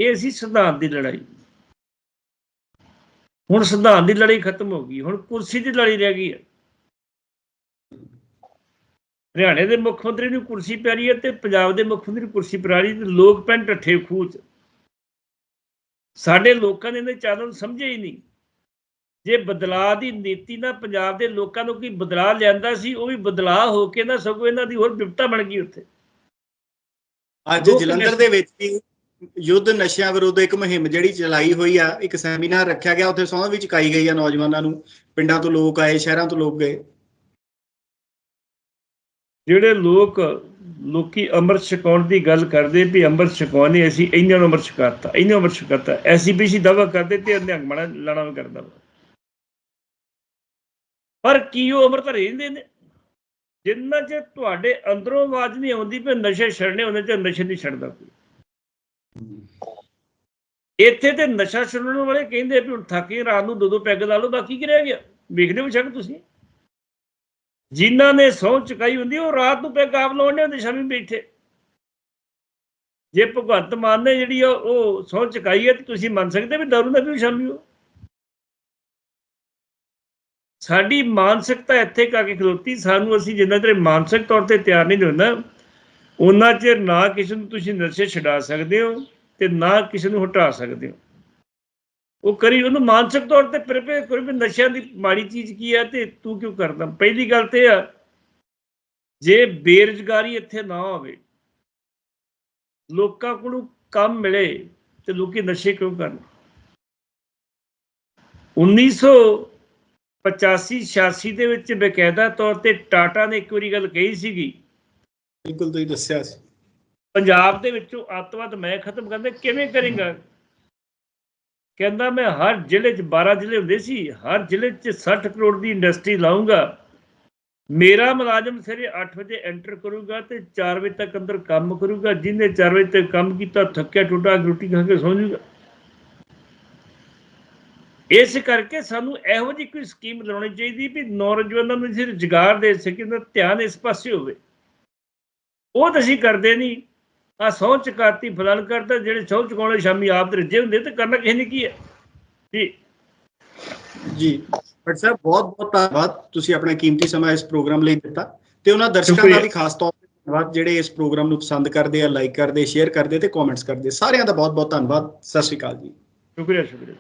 ਇਹ ਸੀ ਸਿਧਾਂਤ ਦੀ ਲੜਾਈ। ਹੁਣ ਸਿਧਾਂਤ ਦੀ ਲੜਾਈ ਖਤਮ ਹੋ ਗਈ, ਹੁਣ ਕੁਰਸੀ ਦੀ ਲੜਾਈ ਰਹਿ ਗਈ ਹੈ। ਹਰਿਆਣੇ ਦੇ ਮੁੱਖ ਮੰਤਰੀ ਨੂੰ ਕੁਰਸੀ ਪਿਆਰੀ ਹੈ ਤੇ ਪੰਜਾਬ ਦੇ ਮੁੱਖ ਮੰਤਰੀ ਨੂੰ ਕੁਰਸੀ ਪਿਆਰੀ ਤੇ ਲੋਕ ਪੈਣ ਟੱਠੇ ਖੂਹ 'ਚ। ਸਾਡੇ ਲੋਕਾਂ ਨੇ ਇਹਨੇ ਚਾਲਾਂ ਨੂੰ ਸਮਝਿਆ ਹੀ ਨਹੀਂ। ਜੇ ਬਦਲਾਅ ਦੀ ਨੀਤੀ ਨਾਲ ਪੰਜਾਬ ਦੇ ਲੋਕਾਂ ਨੂੰ ਕੀ ਬਦਲਾਅ ਲਿਆਂਦਾ ਸੀ ਉਹ ਵੀ ਬਦਲਾਅ ਹੋ ਕੇ ਨਾ ਸਗੋਂ ਇਹਨਾਂ ਦੀ ਹੋਰ ਵਿਪਤਾ ਬਣ ਗਈ ਉੱਥੇ ਅੱਜ ਜਲੰਧਰ ਦੇ ਵਿੱਚ ਵੀ ਯੁੱਧ ਨਸ਼ਿਆਂ ਵਿਰੁੱਧ ਇੱਕ ਮੁਹਿੰਮ ਜਿਹੜੀ ਚਲਾਈ ਹੋਈ ਆ ਇੱਕ ਸੈਮੀਨਾਰ ਰੱਖਿਆ ਗਿਆ ਉੱਥੇ ਸਹੁੰ ਵੀ ਚੁਕਾਈ ਗਈ ਆ ਨੌਜਵਾਨਾਂ ਨੂੰ ਪਿੰਡਾਂ ਤੋਂ ਲੋਕ ਆਏ ਸ਼ਹਿਰਾਂ ਤੋਂ ਲੋਕ ਗਏ ਜਿਹੜੇ ਲੋਕ ਲੋਕੀ ਅੰਮ੍ਰਿਤ ਛਕਾਉਣ ਦੀ ਗੱਲ ਕਰਦੇ ਵੀ ਅੰਮ੍ਰਿਤ ਛਕਾਉਣੇ ਅਸੀਂ ਇਹਨਾਂ ਨੂੰ ਅੰਮ੍ਰਿਤ ਛਕਾਤਾ ਇਹਨਾਂ ਨੂੰ ਅੰਮ੍ਰਿਤ ਛਕਾਤਾ ਐਸੀਬੀਸੀ ਦਾਵਾ ਕਰਦੇ ਤੇ ਨਿਹੰਗ ਮਾਣਾ ਲਾਣਾ ਵੀ ਕਰਦਾ ਵਾ। ਪਰ ਕੀ ਉਹ ਅੰਮ੍ਰਿਤ ਰਹਿੰਦੇ ਨੇ ਜਿੰਨਾ ਚਿਰ ਤੁਹਾਡੇ ਅੰਦਰੋਂ ਆਵਾਜ਼ ਨਹੀਂ ਆਉਂਦੀ ਵੀ ਨਸ਼ੇ ਛੱਡਣੇ ਉਹਨੇ ਚ ਨਸ਼ੇ ਨਹੀਂ ਛੱਡਦਾ ਕੋਈ। ਇੱਥੇ ਤੇ ਨਸ਼ਾ ਛੱਡਣ ਵਾਲੇ ਕਹਿੰਦੇ ਵੀ ਹੁਣ ਥੱਕੇ ਰਾਤ ਨੂੰ ਦੋ ਦੋ ਪੈਗ ਲਾ ਲਓ, ਬਾਕੀ ਕੀ ਰਹਿ ਗਿਆ? ਵੇਖਦੇ ਹੋ ਛੱਡ ਤੁਸੀਂ? ਜਿਨ੍ਹਾਂ ਨੇ ਸਹੁੰ ਚੁਕਾਈ ਹੁੰਦੀ, ਉਹ ਰਾਤ ਨੂੰ ਪੈਗ ਆਪ ਲਾਉਣੇ ਹੁੰਦੇ ਸ਼ਾਮੀ ਬੈਠੇ ਜੇ ਭਗਵੰਤ ਮਾਨ ਨੇ ਜਿਹੜੀ ਆ ਉਹ ਸਹੁੰ ਚੁਕਾਈ ਹੈ, ਤੇ ਤੁਸੀਂ ਮੰਨ ਸਕਦੇ ਵੀ ਦਾਰੂ ਨਾ ਵੀ ਸ਼ਾਮੀ ਉਹ ਸਾਡੀ ਮਾਨਸਿਕਤਾ ਇੱਥੇ ਕਾ ਕੇ ਖਲੋਤੀ। ਸਾਨੂੰ ਅਸੀਂ ਜਿੰਨਾ ਚਿਰ ਮਾਨਸਿਕ ਤੌਰ ਤੇ ਤਿਆਰ ਨਹੀਂ ਹੁੰਦਾ ਉਹਨਾਂ ਚਿਰ ਨਾ ਕਿਸੇ ਨੂੰ ਤੁਸੀਂ ਨਸ਼ੇ ਛਡਾ ਸਕਦੇ ਹੋ ਤੇ ਨਾ ਕਿਸੇ ਨੂੰ ਹਟਾ ਸਕਦੇ ਹੋ। ਉਹ ਕਰੀ ਉਹਨੂੰ ਮਾਨਸਿਕ ਤੌਰ ਤੇ ਪ੍ਰਿਪੇਅਰ ਕਰੋ ਵੀ ਨਸ਼ਿਆਂ ਦੀ ਮਾੜੀ ਚੀਜ਼ ਕੀ ਹੈ ਤੇ ਤੂੰ ਕਿਉਂ ਕਰਦਾ। ਪਹਿਲੀ ਗੱਲ ਤੇ ਆ, ਜੇ ਬੇਰੁਜ਼ਗਾਰੀ ਇੱਥੇ ਨਾ ਹੋਵੇ, ਲੋਕਾਂ ਕੋਲੋਂ ਕੰਮ ਮਿਲੇ ਤੇ ਲੋਕੀ ਨਸ਼ੇ ਕਿਉਂ ਕਰਨ? 1985 86 ਦੇ ਵਿੱਚ ਬਕਾਇਦਾ ਤੌਰ ਤੇ ਟਾਟਾ ਨੇ ਇੱਕ ਵਾਰੀ ਗੱਲ ਕਹੀ ਸੀਗੀ। ਬਿਲਕੁਲ ਤੁਸੀਂ ਦੱਸਿਆ ਸੀ। ਪੰਜਾਬ ਦੇ ਵਿੱਚੋਂ ਅੱਤਵਾਦ ਮੈਂ ਖਤਮ ਕਰਦਾ ਕਿਵੇਂ ਕਰੇਗਾ? ਕਹਿੰਦਾ ਮੈਂ ਹਰ ਜ਼ਿਲ੍ਹੇ 'ਚ 12 ਜ਼ਿਲ੍ਹੇ ਹੁੰਦੇ ਸੀ ਹਰ ਜ਼ਿਲ੍ਹੇ 'ਚ 60 ਕਰੋੜ ਦੀ ਇੰਡਸਟਰੀ ਲਾਉਂਗਾ ਮੇਰਾ ਮੁਲਾਜ਼ਮ ਸਵੇਰੇ 8 ਵਜੇ ਐਂਟਰ ਕਰੂਗਾ ਤੇ 4 ਵਜੇ ਤੱਕ ਅੰਦਰ ਕੰਮ ਕਰੂਗਾ ਜਿਹਨੇ 4 ਵਜੇ ਤੱਕ ਕੰਮ ਕੀਤਾ ਥੱਕਿਆ ਟੁੱਟਾ ਰੋਟੀ ਖਾ ਕੇ ਸੌਂ ਜਾਊਗਾ ਇਸ ਕਰਕੇ ਸਾਨੂੰ ਇਹੋ ਜਿਹੀ ਕੋਈ ਸਕੀਮ ਲਾਉਣੀ ਚਾਹੀਦੀ ਵੀ ਨੌਜਵਾਨਾਂ ਨੂੰ ਅਸੀਂ ਰੁਜ਼ਗਾਰ ਦੇ ਸਕੀਏ ਉਹਨਾਂ ਦਾ ਧਿਆਨ ਇਸ ਪਾਸੇ ਹੋਵੇ। ਉਹ ਤਾਂ ਅਸੀਂ ਕਰਦੇ ਨਹੀਂ। ਆ ਸਹੁੰ ਚੁਕਾਤੀ ਫਲਾਣ ਕਰਦਾ ਜਿਹੜੇ ਸਹੁੰ ਚੁਕਾਉਣੇ ਸ਼ਾਮੀ ਆਪ ਦੇ ਰੱਜੇ ਹੁੰਦੇ ਤੇ ਕਰਨਾ ਕਿਸੇ ਨੇ ਕੀ ਹੈ? ਜੀ ਜੀ ਡਾਕਟਰ ਸਾਹਿਬ ਬਹੁਤ ਬਹੁਤ ਧੰਨਵਾਦ। ਤੁਸੀਂ ਆਪਣਾ ਕੀਮਤੀ ਸਮਾਂ ਇਸ ਪ੍ਰੋਗਰਾਮ ਲਈ ਦਿੱਤਾ ਤੇ ਉਹਨਾਂ ਦਰਸ਼ਕਾਂ ਦਾ। ਵੀ ਖਾਸ ਤੌਰ ਤੇ ਧੰਨਵਾਦ। ਜਿਹੜੇ ਇਸ ਪ੍ਰੋਗਰਾਮ ਨੂੰ ਪਸੰਦ ਕਰਦੇ ਆ ਲਾਈਕ ਕਰਦੇ ਸ਼ੇਅਰ ਕਰਦੇ ਤੇ ਕਮੈਂਟਸ ਕਰਦੇ ਸਾਰਿਆਂ ਦਾ ਬਹੁਤ ਬਹੁਤ ਧੰਨਵਾਦ। ਸਤਿ ਸ਼੍ਰੀ ਅਕਾਲ ਜੀ। ਸ਼ੁਕਰੀਆ ਸ਼ੁਕਰੀਆ।